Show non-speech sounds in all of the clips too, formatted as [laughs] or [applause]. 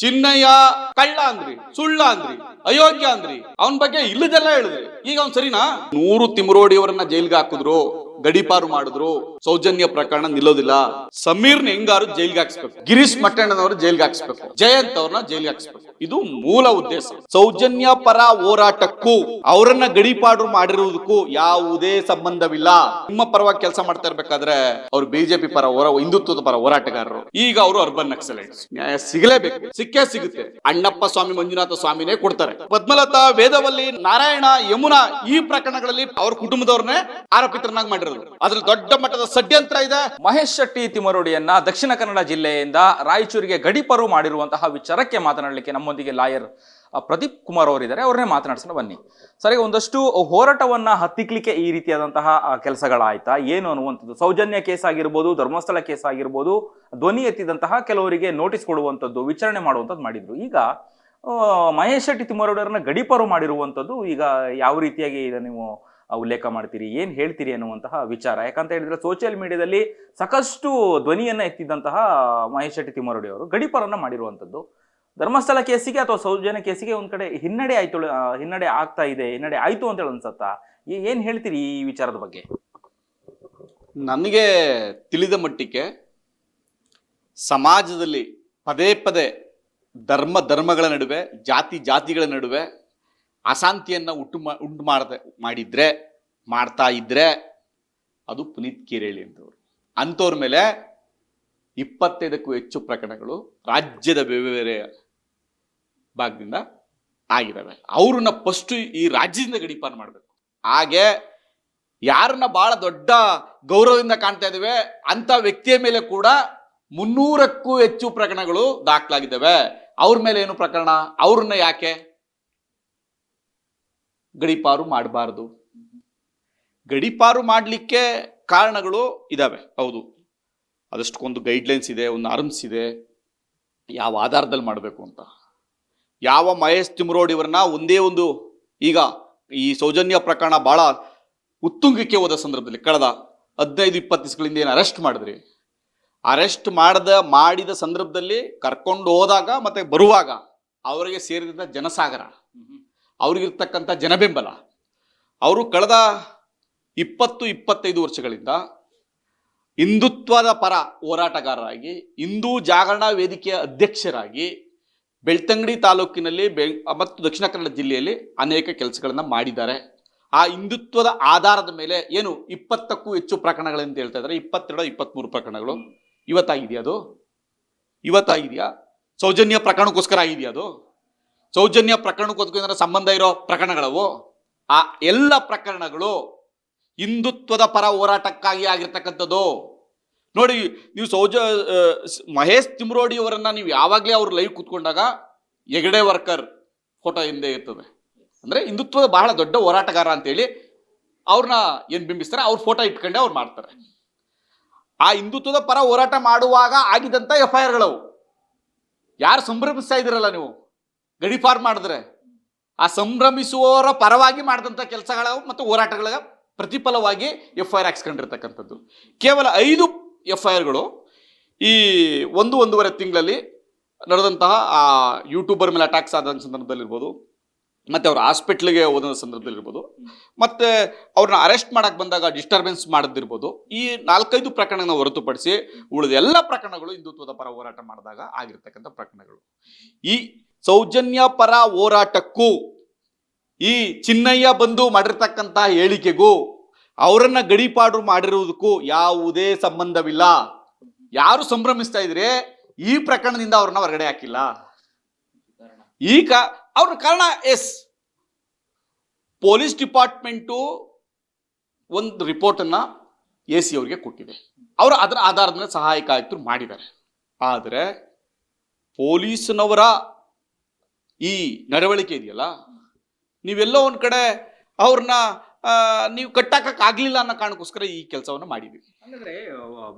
ಚಿನ್ನಯ್ಯ ಕಳ್ಳ ಅಂದ್ರಿ, ಸುಳ್ಳ ಅಂದ್ರಿ, ಅಯೋಗ್ಯ ಅಂದ್ರಿ. ಅವನ ಬಗ್ಗೆ ಇಲ್ಲದೆಲ್ಲ ಹೇಳಿದ್ರಿ. ಈಗ ಅವ್ನ್ ಸರಿನಾ? ನೂರು ತಿಮ್ರೋಡಿಯವರನ್ನ ಜೈಲ್ಗೆ ಹಾಕಿದ್ರು. ಗಡಿಪಾರು ಮಾಡಿದ್ರು, ಸೌಜನ್ಯ ಪ್ರಕರಣ ನಿಲ್ಲೋದಿಲ್ಲ. ಸಮೀರ್ನ ಹೆಂಗಾರು ಜೈಲ್ಗೆ ಹಾಕ್ಸ್ಬೇಕು. ಗಿರೀಶ್ ಮಟ್ಟಣ್ಣನವರು ಜೈಲ್ಗೆ ಹಾಕ್ಸ್ಬೇಕು. ಜಯಂತ್ ಅವ್ರನ್ನ ಜೈಲ್ಗೆ ಹಾಕ್ಸ್ಬೇಕು. ಇದು ಮೂಲ ಉದ್ದೇಶ. ಸೌಜನ್ಯ ಪರ ಹೋರಾಟಕ್ಕೂ, ಅವರನ್ನ ಗಡಿಪಾಡು ಮಾಡಿರುವುದಕ್ಕೂ ಯಾವುದೇ ಸಂಬಂಧವಿಲ್ಲ. ನಿಮ್ಮ ಪರವಾಗಿ ಕೆಲಸ ಮಾಡ್ತಾ ಇರ್ಬೇಕಾದ್ರೆ, ಅವ್ರು ಬಿಜೆಪಿ ಪರ ಹೋರ, ಹಿಂದುತ್ವದ ಪರ ಹೋರಾಟಗಾರರು. ಈಗ ಅವರು ಅರ್ಬನ್ ನಕ್ಸಲೈಟ್ಸ್ ನ್ಯಾಯ ಸಿಗಲೇಬೇಕು. ಸಿಕ್ಕೇ ಸಿಗುತ್ತೆ. ಅಣ್ಣಪ್ಪ ಸ್ವಾಮಿ, ಮಂಜುನಾಥ ಸ್ವಾಮಿನೇ ಕೊಡ್ತಾರೆ. ಪದ್ಮಲತಾ, ವೇದವಲ್ಲಿ ನಾರಾಯಣ, ಯಮುನಾ ಈ ಪ್ರಕರಣಗಳಲ್ಲಿ ಅವ್ರ ಕುಟುಂಬದವ್ರನ್ನೇ ಆರೋಪಿತರನ್ನಾಗಿ ಮಾಡಿರೋದು ಅದ್ರಲ್ಲಿ ದೊಡ್ಡ ಮಟ್ಟದ ಷಡ್ಯಂತ್ರ ಇದೆ. ಮಹೇಶ್ ಶೆಟ್ಟಿ ತಿಮರೋಡಿಯನ್ನ ದಕ್ಷಿಣ ಕನ್ನಡ ಜಿಲ್ಲೆಯಿಂದ ರಾಯಚೂರಿಗೆ ಗಡಿಪರು ಮಾಡಿರುವಂತಹ ವಿಚಾರಕ್ಕೆ ಮಾತನಾಡಲಿಕ್ಕೆ ನಮ್ಮೊಂದಿಗೆ ಲಾಯರ್ ಪ್ರದೀಪ್ ಕುಮಾರ್ ಅವರಿದ್ದಾರೆ. ಅವ್ರನ್ನೇ ಮಾತನಾಡ್ಸೋಣ, ಬನ್ನಿ. ಸರಿ, ಒಂದಷ್ಟು ಹೋರಾಟವನ್ನ ಹತ್ತಿಕ್ಲಿಕ್ಕೆ ಈ ರೀತಿಯಾದಂತಹ ಕೆಲಸಗಳಾಯ್ತಾ? ಏನು ಅನ್ನುವಂಥದ್ದು? ಸೌಜನ್ಯ ಕೇಸ್ ಆಗಿರ್ಬೋದು, ಧರ್ಮಸ್ಥಳ ಕೇಸ್ ಆಗಿರ್ಬೋದು, ಧ್ವನಿ ಎತ್ತಿದಂತಹ ಕೆಲವರಿಗೆ ನೋಟಿಸ್ ಕೊಡುವಂಥದ್ದು, ವಿಚಾರಣೆ ಮಾಡುವಂಥದ್ದು ಮಾಡಿದ್ರು. ಈಗ ಮಹೇಶ್ ಶೆಟ್ಟಿ ತಿಮ್ಮರೋಡರನ್ನ ಗಡಿಪಾರು ಮಾಡಿರುವಂಥದ್ದು ಈಗ ಯಾವ ರೀತಿಯಾಗಿ ಇದೆ ನೀವು ಉಲ್ಲೇಖ ಮಾಡ್ತೀರಿ, ಏನ್ ಹೇಳ್ತೀರಿ ಅನ್ನುವಂತಹ ವಿಚಾರ. ಯಾಕಂತ ಹೇಳಿದ್ರೆ ಸೋಷಿಯಲ್ ಮೀಡಿಯಾದಲ್ಲಿ ಸಾಕಷ್ಟು ಧ್ವನಿಯನ್ನ ಎತ್ತಿದ್ದಂತಹ ಮಹೇಶ್ ಶೆಟ್ಟಿ ತಿಮ್ಮರಡಿ ಅವರು ಗಡಿಪರನ್ನ ಮಾಡಿರುವಂಥದ್ದು. ಧರ್ಮಸ್ಥಳ ಕೇಸಿಗೆ ಅಥವಾ ಸೌಜನ್ಯ ಕೇಸಿಗೆ ಒಂದ್ ಕಡೆ ಹಿನ್ನಡೆ ಆಯ್ತು ಹಿನ್ನಡೆ ಆಗ್ತಾ ಇದೆ, ಹಿನ್ನಡೆ ಆಯ್ತು ಅಂತ ಹೇಳಿ ಅನ್ಸತ್ತಾ? ಏನ್ ಹೇಳ್ತೀರಿ ಈ ವಿಚಾರದ ಬಗ್ಗೆ? ನನಗೆ ತಿಳಿದ ಮಟ್ಟಿಗೆ ಸಮಾಜದಲ್ಲಿ ಪದೇ ಪದೇ ಧರ್ಮ ಧರ್ಮಗಳ ನಡುವೆ, ಜಾತಿ ಜಾತಿಗಳ ನಡುವೆ ಅಶಾಂತಿಯನ್ನ ಉಟ್ಟು ಉಂಟು ಮಾಡದೆ ಮಾಡಿದ್ರೆ, ಮಾಡ್ತಾ ಇದ್ರೆ ಅದು ಪುನೀತ್ ಕೇರೇಳಿ ಅಂತವ್ರು. ಅಂಥವ್ರ ಮೇಲೆ ಇಪ್ಪತ್ತೈದಕ್ಕೂ ಹೆಚ್ಚು ಪ್ರಕರಣಗಳು ರಾಜ್ಯದ ಬೇರೆ ಬೇರೆ ಭಾಗದಿಂದ ಆಗಿದ್ದಾವೆ. ಅವ್ರನ್ನ ಫಸ್ಟ್ ಈ ರಾಜ್ಯದಿಂದ ಗಡಿಪಾರು ಮಾಡಬೇಕು. ಹಾಗೆ ಯಾರನ್ನ ಬಹಳ ದೊಡ್ಡ ಗೌರವದಿಂದ ಕಾಣ್ತಾ ಇದ್ದೇವೆ ಅಂತ ವ್ಯಕ್ತಿಯ ಮೇಲೆ ಕೂಡ ಮುನ್ನೂರಕ್ಕೂ ಹೆಚ್ಚು ಪ್ರಕರಣಗಳು ದಾಖಲಾಗಿದ್ದಾವೆ. ಅವ್ರ ಮೇಲೆ ಏನು ಪ್ರಕರಣ? ಅವ್ರನ್ನ ಯಾಕೆ? ಗಡಿಪಾರು ಮಾಡಬಾರ್ದು. ಗಡಿಪಾರು ಮಾಡಲಿಕ್ಕೆ ಕಾರಣಗಳು ಇದ್ದಾವೆ ಹೌದು. ಅದಷ್ಟಕ್ಕೊಂದು ಗೈಡ್ಲೈನ್ಸ್ ಇದೆ, ಒಂದು ಆರ್ಮ್ಸ್ ಇದೆ. ಯಾವ ಆಧಾರದಲ್ಲಿ ಮಾಡಬೇಕು ಅಂತ. ಯಾವ ಮಹೇಶ್ ತಿಮ್ರೋಡ್ ಇವರನ್ನ ಒಂದೇ ಒಂದು ಈಗ ಈ ಸೌಜನ್ಯ ಪ್ರಕರಣ ಬಹಳ ಉತ್ತುಂಗಕ್ಕೆ ಹೋದ ಸಂದರ್ಭದಲ್ಲಿ ಕಳೆದ ಹದಿನೈದು, ಇಪ್ಪತ್ತು ದಿವಸಗಳಿಂದ ಏನು ಅರೆಸ್ಟ್ ಮಾಡಿದ್ರಿ? ಅರೆಸ್ಟ್ ಮಾಡದ, ಮಾಡಿದ ಸಂದರ್ಭದಲ್ಲಿ ಕರ್ಕೊಂಡು ಹೋದಾಗ ಮತ್ತೆ ಬರುವಾಗ ಅವರಿಗೆ ಸೇರಿದ ಜನಸಾಗರ. ಅವ್ರಿಗಿರ್ತಕ್ಕಂಥ ಜನಬೆಂಬಲ. ಅವರು ಕಳೆದ ಇಪ್ಪತ್ತು, ಇಪ್ಪತ್ತೈದು ವರ್ಷಗಳಿಂದ ಹಿಂದುತ್ವದ ಪರ ಹೋರಾಟಗಾರರಾಗಿ, ಹಿಂದೂ ಜಾಗರಣ ವೇದಿಕೆಯ ಅಧ್ಯಕ್ಷರಾಗಿ ಬೆಳ್ತಂಗಡಿ ತಾಲೂಕಿನಲ್ಲಿ ಬೆಳ್ ಮತ್ತು ದಕ್ಷಿಣ ಕನ್ನಡ ಜಿಲ್ಲೆಯಲ್ಲಿ ಅನೇಕ ಕೆಲಸಗಳನ್ನು ಮಾಡಿದ್ದಾರೆ. ಆ ಹಿಂದುತ್ವದ ಆಧಾರದ ಮೇಲೆ ಏನು ಇಪ್ಪತ್ತಕ್ಕೂ ಹೆಚ್ಚು ಪ್ರಕರಣಗಳಂತ ಹೇಳ್ತಾ ಇದ್ದಾರೆ. ಇಪ್ಪತ್ತೆರಡು, ಇಪ್ಪತ್ತ್ಮೂರು ಪ್ರಕರಣಗಳು. ಇವತ್ತಾಗಿದೆಯಾ ಅದು? ಇವತ್ತಾಗಿದೆಯಾ? ಸೌಜನ್ಯ ಪ್ರಕರಣಕ್ಕೋಸ್ಕರ ಆಗಿದೆಯಾ ಅದು? ಸೌಜನ್ಯ ಪ್ರಕರಣಕ್ಕೋಸ್ಕರ ಸಂಬಂಧ ಇರೋ ಪ್ರಕರಣಗಳವು? ಆ ಎಲ್ಲ ಪ್ರಕರಣಗಳು ಹಿಂದುತ್ವದ ಪರ ಹೋರಾಟಕ್ಕಾಗಿ ಆಗಿರ್ತಕ್ಕಂಥದ್ದು. ನೋಡಿ, ನೀವು ಸೌಜ ಮಹೇಶ್ ತಿಮ್ರೋಡಿ ಅವರನ್ನ ನೀವು ಯಾವಾಗಲೇ ಅವ್ರು ಲೈವ್ ಕೂತ್ಕೊಂಡಾಗ ಹೆಗಡೆ ವರ್ಕರ್ ಫೋಟೋ ಹಿಂದೆ ಇರ್ತದೆ. ಅಂದ್ರೆ ಹಿಂದುತ್ವದ ಬಹಳ ದೊಡ್ಡ ಹೋರಾಟಗಾರ ಅಂತೇಳಿ ಅವ್ರನ್ನ ಏನು ಬಿಂಬಿಸ್ತಾರೆ? ಅವ್ರ ಫೋಟೋ ಇಟ್ಕೊಂಡೆ ಅವ್ರು ಮಾಡ್ತಾರೆ. ಆ ಹಿಂದುತ್ವದ ಪರ ಹೋರಾಟ ಮಾಡುವಾಗ ಆಗಿದ್ದಂಥ ಎಫ್ ಐ ಆರ್ಗಳವು ಯಾರು ಸಂಭ್ರಮಿಸ್ತಾ ಇದ್ದೀರಲ್ಲ ನೀವು? ಗಡಿಪಾರ್ ಮಾಡಿದ್ರೆ, ಆ ಸಂಭ್ರಮಿಸುವವರ ಪರವಾಗಿ ಮಾಡಿದಂಥ ಕೆಲಸಗಳ ಮತ್ತು ಹೋರಾಟಗಳ ಪ್ರತಿಫಲವಾಗಿ ಎಫ್ ಐ ಆರ್ ಹಾಕ್ಸ್ಕೊಂಡಿರ್ತಕ್ಕಂಥದ್ದು. ಕೇವಲ ಐದು ಎಫ್ ಐ ಆರ್ಗಳು ಈ ಒಂದು ಒಂದೂವರೆ ತಿಂಗಳಲ್ಲಿ ನಡೆದಂತಹ ಆ ಯೂಟ್ಯೂಬರ್ ಮೇಲೆ ಅಟ್ಯಾಕ್ಸ್ ಆದ ಸಂದರ್ಭದಲ್ಲಿರ್ಬೋದು. ಮತ್ತೆ ಅವ್ರು ಹಾಸ್ಪಿಟ್ಲಿಗೆ ಹೋದ ಸಂದರ್ಭದಲ್ಲಿರ್ಬೋದು ಮತ್ತೆ ಅವ್ರನ್ನ ಅರೆಸ್ಟ್ ಮಾಡಕ್ ಬಂದಾಗ ಡಿಸ್ಟರ್ಬೆನ್ಸ್ ಮಾಡದಿರ್ಬೋದು. ಈ ನಾಲ್ಕೈದು ಪ್ರಕರಣಗಳನ್ನ ಹೊರತುಪಡಿಸಿ ಉಳಿದ ಎಲ್ಲ ಪ್ರಕರಣಗಳು ಹಿಂದುತ್ವದ ಪರ ಹೋರಾಟ ಮಾಡಿದಾಗ ಆಗಿರ್ತಕ್ಕಂಥ ಪ್ರಕರಣಗಳು. ಈ ಸೌಜನ್ಯ ಪರ ಹೋರಾಟಕ್ಕೂ, ಈ ಚಿನ್ನಯ್ಯ ಬಂದು ಮಾಡಿರ್ತಕ್ಕಂಥ ಹೇಳಿಕೆಗೂ, ಅವರನ್ನ ಗಡಿಪಾಡು ಮಾಡಿರುವುದಕ್ಕೂ ಯಾವುದೇ ಸಂಬಂಧವಿಲ್ಲ. ಯಾರು ಸಂಭ್ರಮಿಸ್ತಾ ಇದ್ರೆ ಈ ಪ್ರಕರಣದಿಂದ ಅವ್ರನ್ನ ಹೊರಗಡೆ ಹಾಕಿಲ್ಲ. ಈಗ ಅವ್ರ ಕಾರಣ ಎಸ್. ಪೊಲೀಸ್ ಡಿಪಾರ್ಟ್ಮೆಂಟು ಒಂದು ರಿಪೋರ್ಟನ್ನು ಎ ಸಿ ಅವ್ರಿಗೆ ಕೊಟ್ಟಿದೆ. ಅವರು ಅದರ ಆಧಾರದ ಮೇಲೆ ಸಹಾಯಕ ಆಯುಕ್ತರು ಮಾಡಿದ್ದಾರೆ. ಆದರೆ ಪೊಲೀಸ್ನವರ ಈ ನಡವಳಿಕೆ ಇದೆಯಲ್ಲ, ನೀವೆಲ್ಲೋ ಒಂದು ಕಡೆ ಅವ್ರನ್ನ ನೀವು ಕಟ್ಟಾಕಕ್ಕಾಗಲಿಲ್ಲ ಅನ್ನೋ ಕಾರಣಕ್ಕೋಸ್ಕರ ಈ ಕೆಲಸವನ್ನು ಮಾಡಿದ್ವಿ. ಅಂದರೆ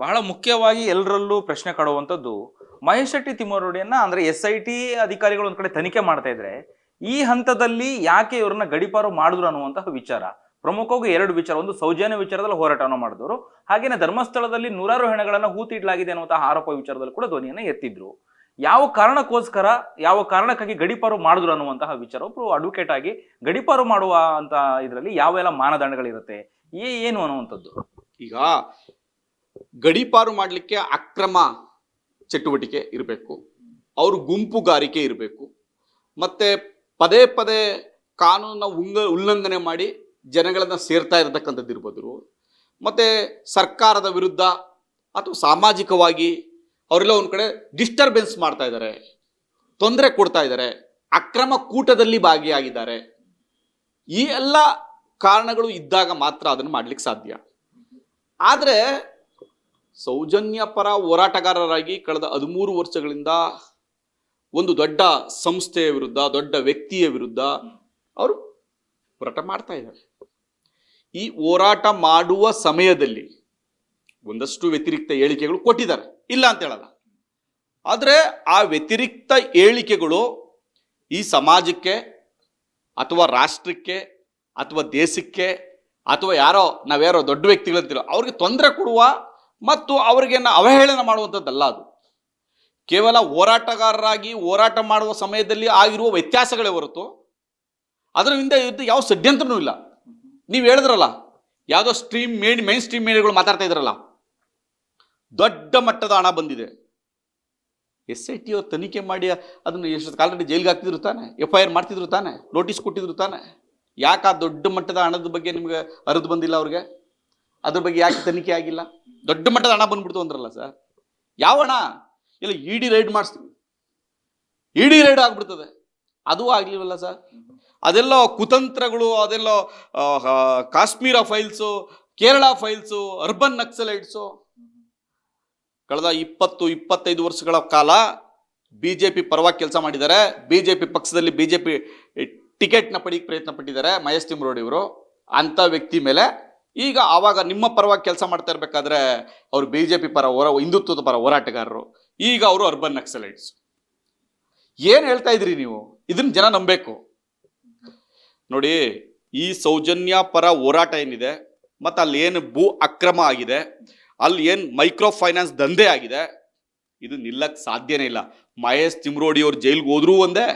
ಬಹಳ ಮುಖ್ಯವಾಗಿ ಎಲ್ಲರಲ್ಲೂ ಪ್ರಶ್ನೆ ಕಾಡುವಂಥದ್ದು ಮಹೇಶ್ ಶೆಟ್ಟಿ ತಿಮ್ಮರೋಡಿಯನ್ನ ಅಂದ್ರೆ ಎಸ್ ಐ ಟಿ ಅಧಿಕಾರಿಗಳು ಒಂದ್ ಕಡೆ ತನಿಖೆ ಮಾಡ್ತಾ ಇದ್ರೆ ಈ ಹಂತದಲ್ಲಿ ಯಾಕೆ ಇವ್ರನ್ನ ಗಡಿಪಾರು ಮಾಡಿದ್ರು ಅನ್ನುವಂತಹ ವಿಚಾರ. ಪ್ರಮುಖವಾಗಿ ಎರಡು ವಿಚಾರ. ಒಂದು ಸೌಜನ್ಯ ವಿಚಾರದಲ್ಲಿ ಹೋರಾಟವನ್ನು ಮಾಡಿದ್ರು. ಹಾಗೇನೆ ಧರ್ಮಸ್ಥಳದಲ್ಲಿ ನೂರಾರು ಹೆಣಗಳನ್ನ ಹೂತಿಡ್ಲಾಗಿದೆ ಅನ್ನುವಂತಹ ಆರೋಪ ವಿಚಾರದಲ್ಲಿ ಕೂಡ ಧ್ವನಿಯನ್ನ ಎತ್ತಿದ್ರು. ಯಾವ ಕಾರಣಕ್ಕೋಸ್ಕರ, ಯಾವ ಕಾರಣಕ್ಕಾಗಿ ಗಡಿಪಾರು ಮಾಡಿದ್ರು ಅನ್ನುವಂತಹ ವಿಚಾರ ಒಬ್ರು ಅಡ್ವೊಕೇಟ್ ಆಗಿ ಗಡಿಪಾರು ಮಾಡುವ ಅಂತ ಇದರಲ್ಲಿ ಯಾವೆಲ್ಲ ಮಾನದಂಡಗಳಿರುತ್ತೆ? ಏ ಏನು ಅನ್ನುವಂಥದ್ದು? ಈಗ ಗಡಿಪಾರು ಮಾಡಲಿಕ್ಕೆ ಅಕ್ರಮ ಚಟುವಟಿಕೆ ಇರಬೇಕು. ಅವರು ಗುಂಪುಗಾರಿಕೆ ಇರಬೇಕು. ಮತ್ತೆ ಪದೇ ಪದೇ ಕಾನೂನನ್ನ ಉಂಗ, ಉಲ್ಲಂಘನೆ ಮಾಡಿ ಜನಗಳನ್ನು ಸೇರ್ತಾ ಇರತಕ್ಕಂಥದ್ದು ಇರ್ಬೋದು ಮತ್ತು ಸರ್ಕಾರದ ವಿರುದ್ಧ ಅಥವಾ ಸಾಮಾಜಿಕವಾಗಿ ಅವರೆಲ್ಲ ಒಂದು ಕಡೆ ಡಿಸ್ಟರ್ಬೆನ್ಸ್ ಮಾಡ್ತಾ ಇದ್ದಾರೆ ತೊಂದರೆ ಕೊಡ್ತಾ ಇದ್ದಾರೆ ಅಕ್ರಮ ಕೂಟದಲ್ಲಿ ಭಾಗಿಯಾಗಿದ್ದಾರೆ. ಈ ಎಲ್ಲ ಕಾರಣಗಳು ಇದ್ದಾಗ ಮಾತ್ರ ಅದನ್ನು ಮಾಡ್ಲಿಕ್ಕೆ ಸಾಧ್ಯ. ಆದರೆ ಸೌಜನ್ಯ ಪರ ಹೋರಾಟಗಾರರಾಗಿ ಕಳೆದ ಹದಿಮೂರು ವರ್ಷಗಳಿಂದ ಒಂದು ದೊಡ್ಡ ಸಂಸ್ಥೆಯ ವಿರುದ್ಧ, ದೊಡ್ಡ ವ್ಯಕ್ತಿಯ ವಿರುದ್ಧ ಅವರು ಹೋರಾಟ ಮಾಡ್ತಾ ಇದ್ದಾರೆ. ಈ ಹೋರಾಟ ಮಾಡುವ ಸಮಯದಲ್ಲಿ ಒಂದಷ್ಟು ವ್ಯತಿರಿಕ್ತ ಹೇಳಿಕೆಗಳು ಕೊಟ್ಟಿದ್ದಾರೆ. ಇಲ್ಲ ಅಂತ ಹೇಳಲ್ಲ. ಆದರೆ ಆ ವ್ಯತಿರಿಕ್ತ ಹೇಳಿಕೆಗಳು ಈ ಸಮಾಜಕ್ಕೆ ಅಥವಾ ರಾಷ್ಟ್ರಕ್ಕೆ ಅಥವಾ ದೇಶಕ್ಕೆ ಅಥವಾ ಯಾರೋ, ನಾವ್ಯಾರೋ ದೊಡ್ಡ ವ್ಯಕ್ತಿಗಳಂತಿರೋ, ಅವ್ರಿಗೆ ತೊಂದರೆ ಕೊಡುವ ಮತ್ತು ಅವರಿಗೆ ಅವಹೇಳನ ಮಾಡುವಂಥದ್ದಲ್ಲ ಅದು. ಕೇವಲ ಹೋರಾಟಗಾರರಾಗಿ ಹೋರಾಟ ಮಾಡುವ ಸಮಯದಲ್ಲಿ ಆಗಿರುವ ವ್ಯತ್ಯಾಸಗಳೇ ಹೊರತು ಅದರ ಹಿಂದೆ ಯಾವ ಷಡ್ಯಂತ್ರನೂ ಇಲ್ಲ. ನೀವು ಹೇಳಿದ್ರಲ್ಲ, ಯಾವುದೋ ಸ್ಟ್ರೀಮ್ ಮೇಡ್ ಮೇನ್ ಸ್ಟ್ರೀಮ್ ಮೀಡಿಯಾಗಳು ಮಾತಾಡ್ತಾ ಇದ್ರಲ್ಲ, ದೊಡ್ಡ ಮಟ್ಟದ ಹಣ ಬಂದಿದೆ. ಎಸ್ ಐ ಟಿ ಅವ್ರು ತನಿಖೆ ಮಾಡಿ ಅದನ್ನು ಎಷ್ಟು ಕಾಲದಲ್ಲಿ ಜೈಲಿಗೆ ಹಾಕ್ತಿದ್ರು ತಾನೆ, ಎಫ್ ಐ ಆರ್ ಮಾಡ್ತಿದ್ರು ತಾನೆ, ನೋಟಿಸ್ ಕೊಟ್ಟಿದ್ರು ತಾನೆ. ಯಾಕೆ ಆ ದೊಡ್ಡ ಮಟ್ಟದ ಹಣದ ಬಗ್ಗೆ ನಿಮಗೆ ಅರಿದು ಬಂದಿಲ್ಲ ಅವ್ರಿಗೆ? ಅದ್ರ ಬಗ್ಗೆ ಯಾಕೆ ತನಿಖೆ ಆಗಿಲ್ಲ? ದೊಡ್ಡ ಮಟ್ಟದ ಹಣ ಬಂದ್ಬಿಡ್ತು ಅಂದ್ರಲ್ಲ ಸರ್. ಯಾವ ಹಣ? ಇಲ್ಲ ಇ ಡಿ ರೈಡ್ ಮಾಡಿಸ್ತೀವಿ. ಇ ಡಿ ರೈಡ್ ಆಗ್ಬಿಡ್ತದೆ. ಅದು ಆಗ್ಲಿಲ್ವಲ್ಲ ಸರ್? ಅದೆಲ್ಲ ಕುತಂತ್ರಗಳು, ಅದೆಲ್ಲ Kashmir files Kerala files urban naxalites. ಕಳೆದ ಇಪ್ಪತ್ತು, ಇಪ್ಪತ್ತೈದು ವರ್ಷಗಳ ಕಾಲ ಬಿ ಜೆ ಪಿ ಪರವಾಗಿ ಕೆಲಸ ಮಾಡಿದ್ದಾರೆ. ಬಿ ಜೆ ಪಿ ಪಕ್ಷದಲ್ಲಿ ಬಿ ಜೆ ಪಿ ಟಿಕೆಟ್ನ ಪಡೀಕ್ಕೆ ಪ್ರಯತ್ನ ಪಟ್ಟಿದ್ದಾರೆ ಮಹೇಶ್ ತಿಮ್ರೋಡಿ ಇವರು. ಅಂಥ ವ್ಯಕ್ತಿ ಮೇಲೆ ಈಗ ಆವಾಗ ನಿಮ್ಮ ಪರವಾಗಿ ಕೆಲಸ ಮಾಡ್ತಾ ಇರಬೇಕಾದ್ರೆ ಅವರು ಬಿ ಜೆ ಪಿ ಪರ ಹೋರ, ಹಿಂದುತ್ವದ ಪರ ಹೋರಾಟಗಾರರು. ಈಗ ಅವರು ಅರ್ಬನ್ ನಕ್ಸಲೈಟ್ಸ್ ಏನು ಹೇಳ್ತಾ ಇದ್ರಿ ನೀವು? ಇದನ್ನ ಜನ ನಂಬಬೇಕು ನೋಡಿ, ಈ ಸೌಜನ್ಯ ಪರ ಹೋರಾಟ ಏನಿದೆ, ಮತ್ತು ಅಲ್ಲಿ ಏನು ಭೂ ಅಕ್ರಮ ಆಗಿದೆ, ಅಲ್ಲಿ ಏನು ಮೈಕ್ರೋ ಫೈನಾನ್ಸ್ ದಂಧೆ ಆಗಿದೆ, ಇದು ನಿಲ್ಲಕ್ಕೆ ಸಾಧ್ಯನೇ ಇಲ್ಲ. ಮಹೇಶ್ ತಿಮ್ರೋಡಿ ಅವ್ರು ಜೈಲ್ಗೆ ಹೋದ್ರೂ ಒಂದೇ.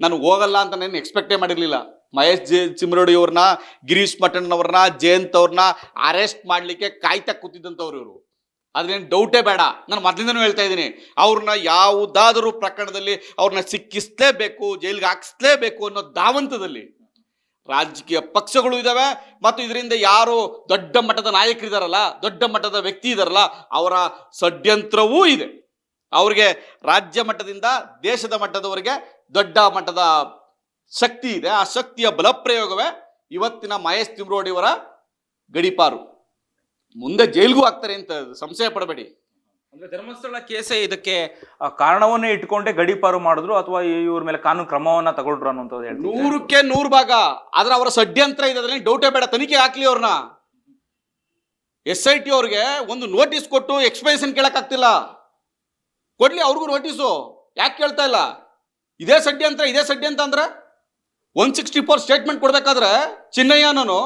ನಾನು ಹೋಗಲ್ಲ ಅಂತ ನಾನು ಎಕ್ಸ್ಪೆಕ್ಟೇ ಮಾಡಿರಲಿಲ್ಲ. ಮಹೇಶ್ ಜೆ ತಿಮ್ರೋಡಿ ಅವ್ರನ್ನ, ಗಿರೀಶ್ ಮಠನ್ ಅವ್ರನ್ನ, ಜಯಂತ್ ಅವ್ರನ್ನ ಅರೆಸ್ಟ್ ಮಾಡಲಿಕ್ಕೆ ಕಾಯ್ತಾ ಕೂತಿದ್ದಂಥವ್ರು ಇವರು. ಅದ್ರೇನು ಡೌಟೇ ಬೇಡ. ನಾನು ಮೊದಲಿಂದನೂ ಹೇಳ್ತಾ ಇದ್ದೀನಿ. ಅವ್ರನ್ನ ಯಾವುದಾದರೂ ಪ್ರಕರಣದಲ್ಲಿ ಅವ್ರನ್ನ ಸಿಕ್ಕಿಸ್ಲೇಬೇಕು, ಜೈಲಿಗೆ ಹಾಕಿಸ್ಲೇಬೇಕು ಅನ್ನೋ ಧಾವಂತದಲ್ಲಿ ರಾಜಕೀಯ ಪಕ್ಷಗಳು ಇದ್ದಾವೆ ಮತ್ತು ಇದರಿಂದ ಯಾರು ದೊಡ್ಡ ಮಟ್ಟದ ನಾಯಕರಿದಾರಲ್ಲ, ದೊಡ್ಡ ಮಟ್ಟದ ವ್ಯಕ್ತಿ ಇದಾರಲ್ಲ, ಅವರ ಷಡ್ಯಂತ್ರವೂ ಇದೆ. ಅವ್ರಿಗೆ ರಾಜ್ಯ ಮಟ್ಟದಿಂದ ದೇಶದ ಮಟ್ಟದವರೆಗೆ ದೊಡ್ಡ ಮಟ್ಟದ ಶಕ್ತಿ ಇದೆ. ಆ ಶಕ್ತಿಯ ಬಲಪ್ರಯೋಗವೇ ಇವತ್ತಿನ ಮಹೇಶ್ ತಿಮ್ರೋಡಿಯವರ ಗಡಿಪಾರು. ಮುಂದೆ ಜೈಲ್ಗೂ ಆಗ್ತಾರೆ ಅಂತ ಸಂಶಯ ಪಡಬೇಡಿ. ಅಂದ್ರೆ ಧರ್ಮಸ್ಥಳ ಕೇಸೇ ಇದಕ್ಕೆ ಕಾರಣವನ್ನೇ ಇಟ್ಕೊಂಡೇ ಗಡಿಪಾರು ಮಾಡಿದ್ರು ಅಥವಾ ಇವ್ರ ಮೇಲೆ ಕಾನೂನು ಕ್ರಮವನ್ನ ತಗೊಳ್ರು ಅನ್ನೋದು ನೂರಕ್ಕೆ ನೂರು ಭಾಗ. ಆದ್ರೆ ಅವರ ಷಡ್ಯಂತ್ರ ಇದೆ. ಅದ್ರಲ್ಲಿ ಡೌಟೇ ಬೇಡ. ತನಿಖೆ ಹಾಕ್ಲಿ ಅವ್ರನ್ನ. ಎಸ್ ಐ ಟಿ ಅವ್ರಿಗೆ ಒಂದು ನೋಟಿಸ್ ಕೊಟ್ಟು ಎಕ್ಸ್ಪ್ಲನೇಷನ್ ಕೇಳಕ್ಕಾಗ್ತಿಲ್ಲ. ಕೊಡ್ಲಿ ಅವ್ರಿಗೂ ನೋಟಿಸು ಯಾಕೆ ಕೇಳ್ತಾ ಇಲ್ಲ? ಇದೇ ಷಡ್ಯಂತ್ರ ಇದೇ ಷಡ್ಯಂತ್ರ ಅಂದ್ರೆ ಒನ್ ಸಿಕ್ಸ್ಟಿ ಫೋರ್ ಸ್ಟೇಟ್ಮೆಂಟ್ ಕೊಡ್ಬೇಕಾದ್ರೆ ಚಿನ್ನಯ್ಯನನು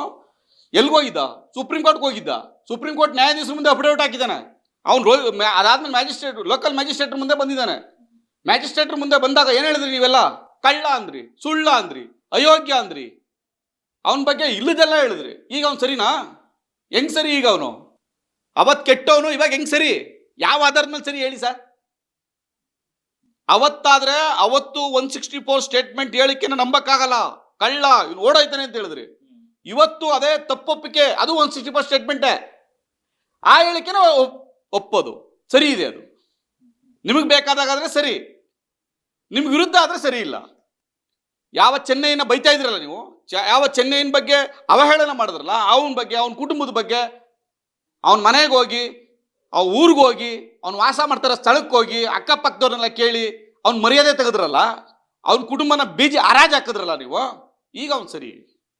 ಎಲ್ಗೋಗಿದ್ದ ಸುಪ್ರೀಂ ಕೋರ್ಟ್ಗೆ ಹೋಗಿದ್ದ. ಸುಪ್ರೀಂ ಕೋರ್ಟ್ ನ್ಯಾಯಾಧೀಶರ ಮುಂದೆ ಅಫಿಡವಿಟ್ ಹಾಕಿದ್ದಾನೆ. ಅವ್ನು ರೋ ಅದಾದ್ಮೇಲೆ ಮ್ಯಾಜಿಸ್ಟ್ರೇಟ್ ಲೋಕಲ್ ಮ್ಯಾಜಿಸ್ಟ್ರೇಟ್ರ ಮುಂದೆ ಬಂದಿದ್ದಾನೆ. ಮ್ಯಾಜಿಸ್ಟ್ರೇಟ್ರ್ ಮುಂದೆ ಬಂದಾಗ ಏನು ಹೇಳಿದ್ರಿ ನೀವೆಲ್ಲ? ಕಳ್ಳ ಅಂದ್ರಿ, ಸುಳ್ಳ ಅಂದ್ರಿ, ಅಯೋಗ್ಯ ಅಂದ್ರಿ. ಅವನ ಬಗ್ಗೆ ಇಲ್ಲದೆಲ್ಲ ಹೇಳಿದ್ರಿ. ಈಗ ಅವ್ನು ಸರಿನಾ? ಹೆಂಗ್ ಸರಿ ಈಗ ಅವನು? ಅವತ್ ಕೆಟ್ಟವನು, ಇವಾಗ ಹೆಂಗ್ ಸರಿ? ಯಾವ ಆಧಾರದ ಮೇಲೆ ಸರಿ ಹೇಳಿ ಸರ್? ಅವತ್ತಾದ್ರೆ ಅವತ್ತು ಒನ್ ಸಿಕ್ಸ್ಟಿ ಫೋರ್ ಸ್ಟೇಟ್ಮೆಂಟ್ ಹೇಳಿಕೆನ ನಂಬಕ್ಕಾಗಲ್ಲ. ಕಳ್ಳ, ಇವ್ನು ಓಡೋಯ್ತಾನೆ ಅಂತ ಹೇಳಿದ್ರಿ. ಇವತ್ತು ಅದೇ ತಪ್ಪೊಪ್ಪಿಕೆ, ಅದು ಒನ್ ಸಿಕ್ಸ್ಟಿ ಫೋರ್ ಸ್ಟೇಟ್ಮೆಂಟೇ ಆ ಹೇಳಿಕೆನ ಒಪ್- ಒಪ್ಪೋದು. ಸರಿ ಇದೆ ಅದು. ನಿಮಗೆ ಬೇಕಾದಾಗಾದ್ರೆ ಸರಿ. ನಿಮ್ಗೆ ವಿರುದ್ಧ ಆದ್ರೆ ಸರಿ ಇಲ್ಲ. ಯಾವ ಚೆನ್ನೈನ ಬೈತಾ ಇದ್ರಲ್ಲ ನೀವು? ಯಾವ ಚೆನ್ನೈನ ಬಗ್ಗೆ ಅವಹೇಳನ ಮಾಡಿದ್ರಲ್ಲ, ಅವನ ಬಗ್ಗೆ, ಅವನ ಕುಟುಂಬದ ಬಗ್ಗೆ, ಅವನ ಮನೆಗೆ ಹೋಗಿ ಅವ್ನ ಊರಿಗೆ ಹೋಗಿ, ಅವ್ನು ವಾಸ ಮಾಡ್ತಾರ ಸ್ಥಳಕ್ಕೆ ಹೋಗಿ, ಅಕ್ಕಪಕ್ಕದವ್ರನ್ನೆಲ್ಲ ಕೇಳಿ ಅವ್ನ ಮರ್ಯಾದೆ ತೆಗೆದ್ರಲ್ಲ, ಅವ್ನ ಕುಟುಂಬನ ಬೀಜಿ ಹರಾಜ್ ಹಾಕಿದ್ರಲ್ಲ ನೀವು, ಈಗ ಅವ್ನು ಸರಿ.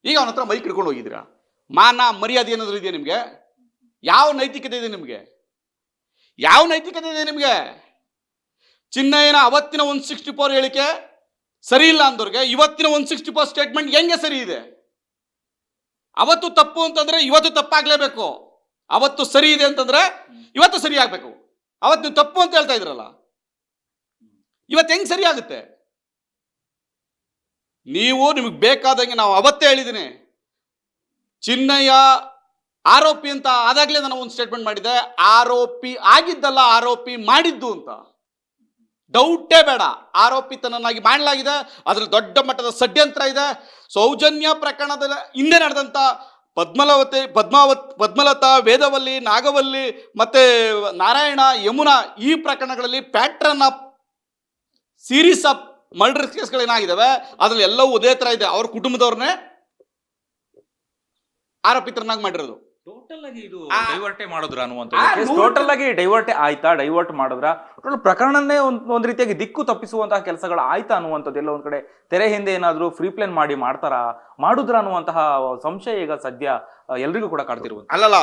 ಈಗ ಅವನ ಹತ್ರ ಮೈಕ್ ಹಿಡ್ಕೊಂಡು ಹೋಗಿದ್ದೀರಾ? ಮಾನ, ಮರ್ಯಾದೆ ಏನಾದರೂ ಇದೆಯಾ ನಿಮಗೆ? ಯಾವ ನೈತಿಕತೆ ಇದೆ ನಿಮಗೆ? ಯಾವ ನೈತಿಕತೆ ಇದೆ ನಿಮಗೆ? ಚಿನ್ನಯ್ಯನ ಅವತ್ತಿನ ಒನ್ ಸಿಕ್ಸ್ಟಿ ಫೋರ್ ಹೇಳಿಕೆ ಸರಿ ಇಲ್ಲ ಅಂದವ್ರಿಗೆ, ಇವತ್ತಿನ ಒನ್ ಸಿಕ್ಸ್ಟಿ ಫೋರ್ ಸ್ಟೇಟ್ಮೆಂಟ್ ಹೆಂಗೆ ಸರಿ ಇದೆ? ಅವತ್ತು ತಪ್ಪು ಅಂತಂದ್ರೆ ಇವತ್ತು ತಪ್ಪಾಗ್ಲೇಬೇಕು. ಅವತ್ತು ಸರಿ ಇದೆ ಅಂತಂದ್ರೆ ಇವತ್ತು ಸರಿ ಆಗ್ಬೇಕು. ಅವತ್ತು ನೀವು ತಪ್ಪು ಅಂತ ಹೇಳ್ತಾ ಇದ್ರಲ್ಲ. ಇವತ್ತು ಹೆಂಗ್ ಸರಿ ಆಗುತ್ತೆ? ನೀವು ನಿಮಗೆ ಬೇಕಾದಂಗೆ ನಾವು ಅವತ್ತೇ ಹೇಳಿದ್ದೀನಿ. ಚಿನ್ನಯ್ಯ ಆರೋಪಿ ಅಂತ ಆದಾಗಲೇ ನಾನು ಒಂದು ಸ್ಟೇಟ್ಮೆಂಟ್ ಮಾಡಿದೆ ಆರೋಪಿ ಆಗಿದ್ದಲ್ಲ ಆರೋಪಿ ಮಾಡಿದ್ದು ಅಂತ. ಡೌಟೇ ಬೇಡ. ಆರೋಪಿತನನ್ನಾಗಿ ಮಾಡಲಾಗಿದೆ. ಅದರಲ್ಲಿ ದೊಡ್ಡ ಮಟ್ಟದ ಷಡ್ಯಂತ್ರ ಇದೆ. ಸೌಜನ್ಯ ಪ್ರಕರಣದ ಹಿಂದೆ ನಡೆದಂತ ಪದ್ಮಲವತಿ, ಪದ್ಮಾವತ್, ಪದ್ಮಲತಾ, ವೇದವಲ್ಲಿ, ನಾಗವಲ್ಲಿ, ಮತ್ತೆ ನಾರಾಯಣ, ಯಮುನಾ ಈ ಪ್ರಕರಣಗಳಲ್ಲಿ pattern of series of murder ಕೇಸ್ಗಳೇನಾಗಿದ್ದಾವೆ ಅದರಲ್ಲಿ ಎಲ್ಲವೂ ಅದೇ ಥರ ಇದೆ. ಅವ್ರ ಕುಟುಂಬದವ್ರನ್ನೇ ಆರೋಪಿತರನ್ನಾಗಿ ಮಾಡಿರೋದು. ಟೋಟಲ್ ಆಗಿ ಇದು ಡೈವರ್ಟೇ ಮಾಡಿದ್ರ ಟೋಟಲ್ ಆಗಿ ಡೈವರ್ಟೇ ಆಯ್ತಾ? ಡೈವರ್ಟ್ ಮಾಡಿದ್ರ? ಟೋಟಲ್ ಪ್ರಕರಣನೇ ಒಂದ್ ಒಂದ್ ರೀತಿಯಾಗಿ ದಿಕ್ಕು ತಪ್ಪಿಸುವಂತಹ ಕೆಲಸಗಳು ಆಯ್ತಾ ಅನ್ನುವಂಥದ್ದು ಎಲ್ಲ ಒಂದ್ ಕಡೆ ತೆರೆ ಹಿಂದೆ ಏನಾದ್ರೂ ಫ್ರೀ ಪ್ಲಾನ್ ಮಾಡಿ ಮಾಡ್ತಾರಾ? ಮಾಡುದ್ರ ಅನ್ನುವಂತಹ ಸಂಶಯ ಈಗ ಸದ್ಯ ಎಲ್ರಿಗೂ ಕೂಡ ಕಾಡ್ತಿರುವ ಅಲ್ಲಲ್ಲ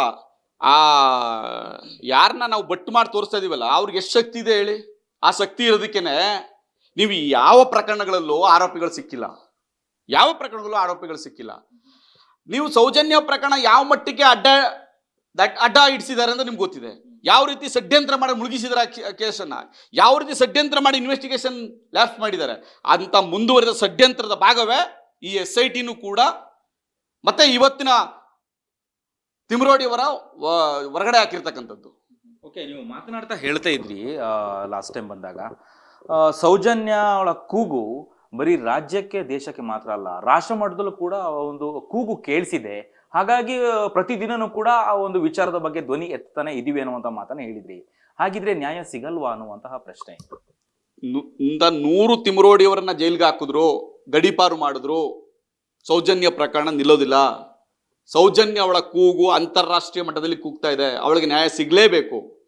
ಆ ಯಾರನ್ನ ನಾವು ಬಟ್ ಮಾಡಿ ತೋರಿಸ್ತಾ ಇದೀವಲ್ಲ ಅವ್ರಿಗೆ ಎಷ್ಟು ಶಕ್ತಿ ಇದೆ ಹೇಳಿ? ಆ ಶಕ್ತಿ ಇರೋದಕ್ಕೇನೆ ನೀವು ಯಾವ ಪ್ರಕರಣಗಳಲ್ಲೂ ಆರೋಪಿಗಳು ಸಿಕ್ಕಿಲ್ಲ. ಯಾವ ಪ್ರಕರಣಗಳಲ್ಲೂ ಆರೋಪಿಗಳು ಸಿಕ್ಕಿಲ್ಲ. ನೀವು ಸೌಜನ್ಯ ಪ್ರಕರಣ ಯಾವ ಮಟ್ಟಿಗೆ ಅಡ್ಡ, ದಟ್ ಅಡ್ಡ ಇಡಿಸಿದ್ದಾರೆ ಅಂತ ನಿಮ್ಗೆ ಗೊತ್ತಿದೆ. ಯಾವ ರೀತಿ ಷಡ್ಯಂತ್ರ ಮಾಡಿ ಮುಳುಗಿಸಿದಾರೆ ಆ ಕೇಸನ್ನ? ಯಾವ ರೀತಿ ಷಡ್ಯಂತ್ರ ಮಾಡಿ ಇನ್ವೆಸ್ಟಿಗೇಷನ್ ಲ್ಯಾಪ್ಸ್ ಮಾಡಿದ್ದಾರೆ? ಅಂತ ಮುಂದುವರಿದ ಷಡ್ಯಂತ್ರದ ಭಾಗವೇ ಈ ಎಸ್ ಐ ಟಿನೂ ಕೂಡ ಮತ್ತೆ ಇವತ್ತಿನ ತಿಮ್ರೋಡಿಯವರ ಹೊರಗಡೆ ಹಾಕಿರ್ತಕ್ಕಂಥದ್ದು. ಓಕೆ ನೀವು ಮಾತನಾಡ್ತಾ ಹೇಳ್ತಾ ಇದ್ರಿ ಲಾಸ್ಟ್ ಟೈಮ್ ಬಂದಾಗ. ಸೌಜನ್ಯ ಅವಳ ಕೂಗು ಬರೀ ರಾಜ್ಯಕ್ಕೆ, ದೇಶಕ್ಕೆ ಮಾತ್ರ ಅಲ್ಲ ರಾಷ್ಟ್ರ ಮಟ್ಟದಲ್ಲೂ ಕೂಡ ಒಂದು ಕೂಗು ಕೇಳಿಸಿದೆ. ಹಾಗಾಗಿ ಪ್ರತಿದಿನನೂ ಕೂಡ ಆ ಒಂದು ವಿಚಾರದ ಬಗ್ಗೆ ಧ್ವನಿ ಎತ್ತಾನೆ ಇದೀವಿ ಅನ್ನುವಂಥ ಮಾತನ್ನ ಹೇಳಿದ್ರಿ. ಹಾಗಿದ್ರೆ ನ್ಯಾಯ ಸಿಗಲ್ವಾ ಅನ್ನುವಂತಹ ಪ್ರಶ್ನೆ. ಇಂದ ನೂರು ತಿಮರೋಡಿಯವರನ್ನ ಜೈಲಿಗೆ ಹಾಕಿದ್ರು, ಗಡೀಪಾರು ಮಾಡಿದ್ರು, ಸೌಜನ್ಯ ಪ್ರಕರಣ ನಿಲ್ಲೋದಿಲ್ಲ. ಸೌಜನ್ಯ ಅವಳ ಕೂಗು ಅಂತಾರಾಷ್ಟ್ರೀಯ ಮಟ್ಟದಲ್ಲಿ ಕೂಗ್ತಾ ಇದೆ. ಅವಳಿಗೆ ನ್ಯಾಯ ಸಿಗಲೇಬೇಕು.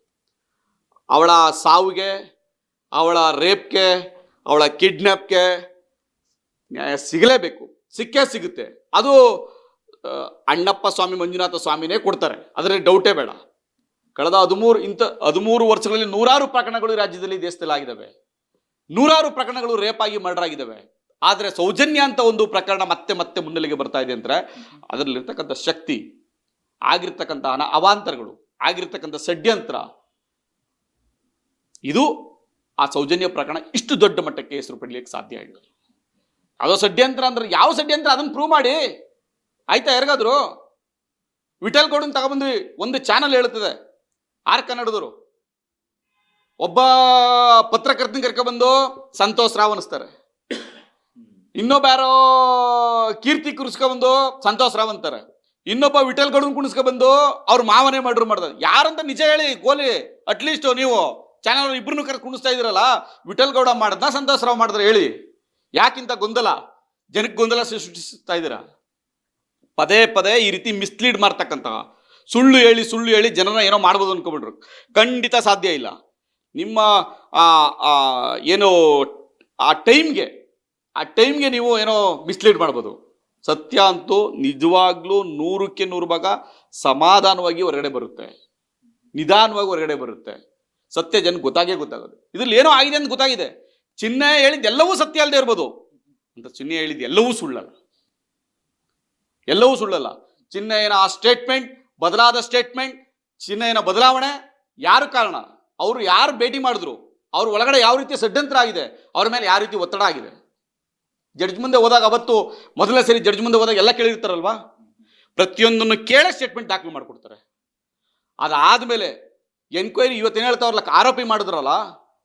ಅವಳ ಸಾವಿಗೆ, ಅವಳ ರೇಪ್ಗೆ, ಅವಳ ಕಿಡ್ನಾಪ್ಗೆ ನ್ಯಾಯ ಸಿಗಲೇಬೇಕು. ಸಿಕ್ಕೇ ಸಿಗುತ್ತೆ. ಅದು ಅಣ್ಣಪ್ಪ ಸ್ವಾಮಿ, ಮಂಜುನಾಥ ಸ್ವಾಮಿನೇ ಕೊಡ್ತಾರೆ. ಅದರಲ್ಲಿ ಡೌಟೇ ಬೇಡ. ಕಳೆದ ಹದಿಮೂರು, ಇಂಥ ಹದಿಮೂರು ವರ್ಷಗಳಲ್ಲಿ ನೂರಾರು ಪ್ರಕರಣಗಳು ರಾಜ್ಯದಲ್ಲಿ ದೇಶದಲ್ಲಿ ಆಗಿದ್ದಾವೆ. ನೂರಾರು ಪ್ರಕರಣಗಳು ರೇಪ್ ಆಗಿ ಮರ್ಡರ್ ಆಗಿದ್ದಾವೆ. ಆದರೆ ಸೌಜನ್ಯ ಅಂತ ಒಂದು ಪ್ರಕರಣ ಮತ್ತೆ ಮತ್ತೆ ಮುನ್ನೆಲೆಗೆ ಬರ್ತಾ ಇದೆ ಅಂದರೆ, ಅದರಲ್ಲಿರ್ತಕ್ಕಂಥ ಶಕ್ತಿ, ಆಗಿರ್ತಕ್ಕಂಥ ಅನ, ಅವಾಂತರಗಳು, ಆಗಿರ್ತಕ್ಕಂಥ ಷಡ್ಯಂತ್ರ, ಇದು ಆ ಸೌಜನ್ಯ ಪ್ರಕರಣ ಇಷ್ಟು ದೊಡ್ಡ ಮಟ್ಟಕ್ಕೆ ಹೆಸರು ಪಡಲಿಕ್ಕೆ ಸಾಧ್ಯ ಇಲ್ಲ. ಅದು ಷಡ್ಯಂತ್ರ ಅಂದ್ರೆ ಯಾವ ಷಡ್ಯಂತ್ರ? ಅದನ್ನು ಪ್ರೂವ್ ಮಾಡಿ. ಆಯ್ತಾ ಯಾರಿಗಾದ್ರು? ವಿಠಲ್ ಗೌಡನ್ ತಗೊಬಂದ್ವಿ. ಒಂದು ಚಾನಲ್ ಹೇಳ್ತದೆ ಆರ್ ಕನ್ನಡದವರು. ಒಬ್ಬ ಪತ್ರಕರ್ತನ ಕರ್ಕೊಬಂದು ಸಂತೋಷ್ ರಾವ್ ಅನಿಸ್ತಾರೆ ಇನ್ನೊಬ್ಬ ಯಾರೋ ಕೀರ್ತಿ ಕುರ್ಸ್ಕೊಬಂದು ಸಂತೋಷ್ ರಾವ್ ಅಂತಾರೆ. ಇನ್ನೊಬ್ಬ ವಿಠಲ್ ಗೌಡನ್ ಕುಣಿಸ್ಕೊಬಂದು ಅವ್ರ ಮಾವನೇ ಮಾಡ್ರು ಮಾಡ್ತಾರೆ ಯಾರಂತ ನಿಜ ಹೇಳಿ, ಗೋಲಿ. ಅಟ್ಲೀಸ್ಟ್ ನೀವು ಚಾನಲ್ ಇಬ್ಬರನ್ನು ಕರ್ ಕುಣಿಸ್ತಾ ಇದ್ದೀರಲ್ಲ ವಿಠಲ್ ಗೌಡ ಮಾಡ್ದ ಸಂತೋಷ್ ರಾವ್ ಮಾಡಿದ್ರೆ ಹೇಳಿ. ಯಾಕಿಂತ ಗೊಂದಲ? ಜನಕ್ಕೆ ಗೊಂದಲ ಸೃಷ್ಟಿಸ್ತಾ ಇದ್ದೀರಾ? ಪದೇ ಪದೇ ಈ ರೀತಿ ಮಿಸ್ಲೀಡ್ ಮಾಡ್ತಕ್ಕಂಥ, ಸುಳ್ಳು ಹೇಳಿ ಸುಳ್ಳು ಹೇಳಿ ಜನರ ಏನೋ ಮಾಡ್ಬೋದು ಅನ್ಕೊಂಬಿಟ್ರು ಖಂಡಿತ ಸಾಧ್ಯ ಇಲ್ಲ. ನಿಮ್ಮ ಏನು, ಆ ಟೈಮ್ಗೆ ಆ ಟೈಮ್ಗೆ ನೀವು ಏನೋ ಮಿಸ್ಲೀಡ್ ಮಾಡ್ಬೋದು. ಸತ್ಯ ಅಂತೂ ನಿಜವಾಗ್ಲೂ ನೂರಕ್ಕೆ ನೂರು ಭಾಗ ಸಮಾಧಾನವಾಗಿ ಹೊರಗಡೆ ಬರುತ್ತೆ. ನಿಧಾನವಾಗಿ ಹೊರಗಡೆ ಬರುತ್ತೆ. ಸತ್ಯ ಜನ ಗೊತ್ತಾಗೇ ಗೊತ್ತಾಗೋದು. ಇದ್ರಲ್ಲಿ ಏನೋ ಆಗಿದೆ ಅಂತ ಗೊತ್ತಾಗಿದೆ. ಚಿನ್ನ ಹೇಳಿದ ಎಲ್ಲವೂ ಸತ್ಯ ಅಲ್ಲದೆ ಇರ್ಬೋದು. ಅಂತ ಚಿನ್ನ ಹೇಳಿದ ಎಲ್ಲವೂ ಸುಳ್ಳಲ್ಲ. ಎಲ್ಲವೂ ಸುಳ್ಳಲ್ಲ. ಚಿನ್ನಯ್ಯನ ಆ ಸ್ಟೇಟ್ಮೆಂಟ್ ಬದಲಾದ ಸ್ಟೇಟ್ಮೆಂಟ್ ಚಿನ್ನಯ್ಯನ ಬದಲಾವಣೆ, ಯಾರು ಕಾರಣ? ಅವರು ಯಾರು ಭೇಟಿ ಮಾಡಿದ್ರು? ಅವ್ರ ಒಳಗಡೆ ಯಾವ ರೀತಿ ಷಡ್ಯಂತ್ರ ಆಗಿದೆ? ಅವ್ರ ಮೇಲೆ ಯಾವ ರೀತಿ ಒತ್ತಡ ಆಗಿದೆ? ಜಡ್ಜ್ ಮುಂದೆ ಹೋದಾಗ ಅವತ್ತು ಮೊದಲನೇ ಸರಿ ಜಡ್ಜ್ ಮುಂದೆ ಹೋದಾಗ ಎಲ್ಲ ಕೇಳಿರ್ತಾರಲ್ವಾ? ಪ್ರತಿಯೊಂದನ್ನು ಕೇಳೇ ಸ್ಟೇಟ್ಮೆಂಟ್ ದಾಖಲು ಮಾಡಿಕೊಡ್ತಾರೆ. ಅದಾದಮೇಲೆ ಎನ್ಕ್ವೈರಿ ಇವತ್ತೇನು ಹೇಳ್ತಾವ್ರಲ್ಲ, ಆರೋಪಿ ಮಾಡಿದ್ರಲ್ಲ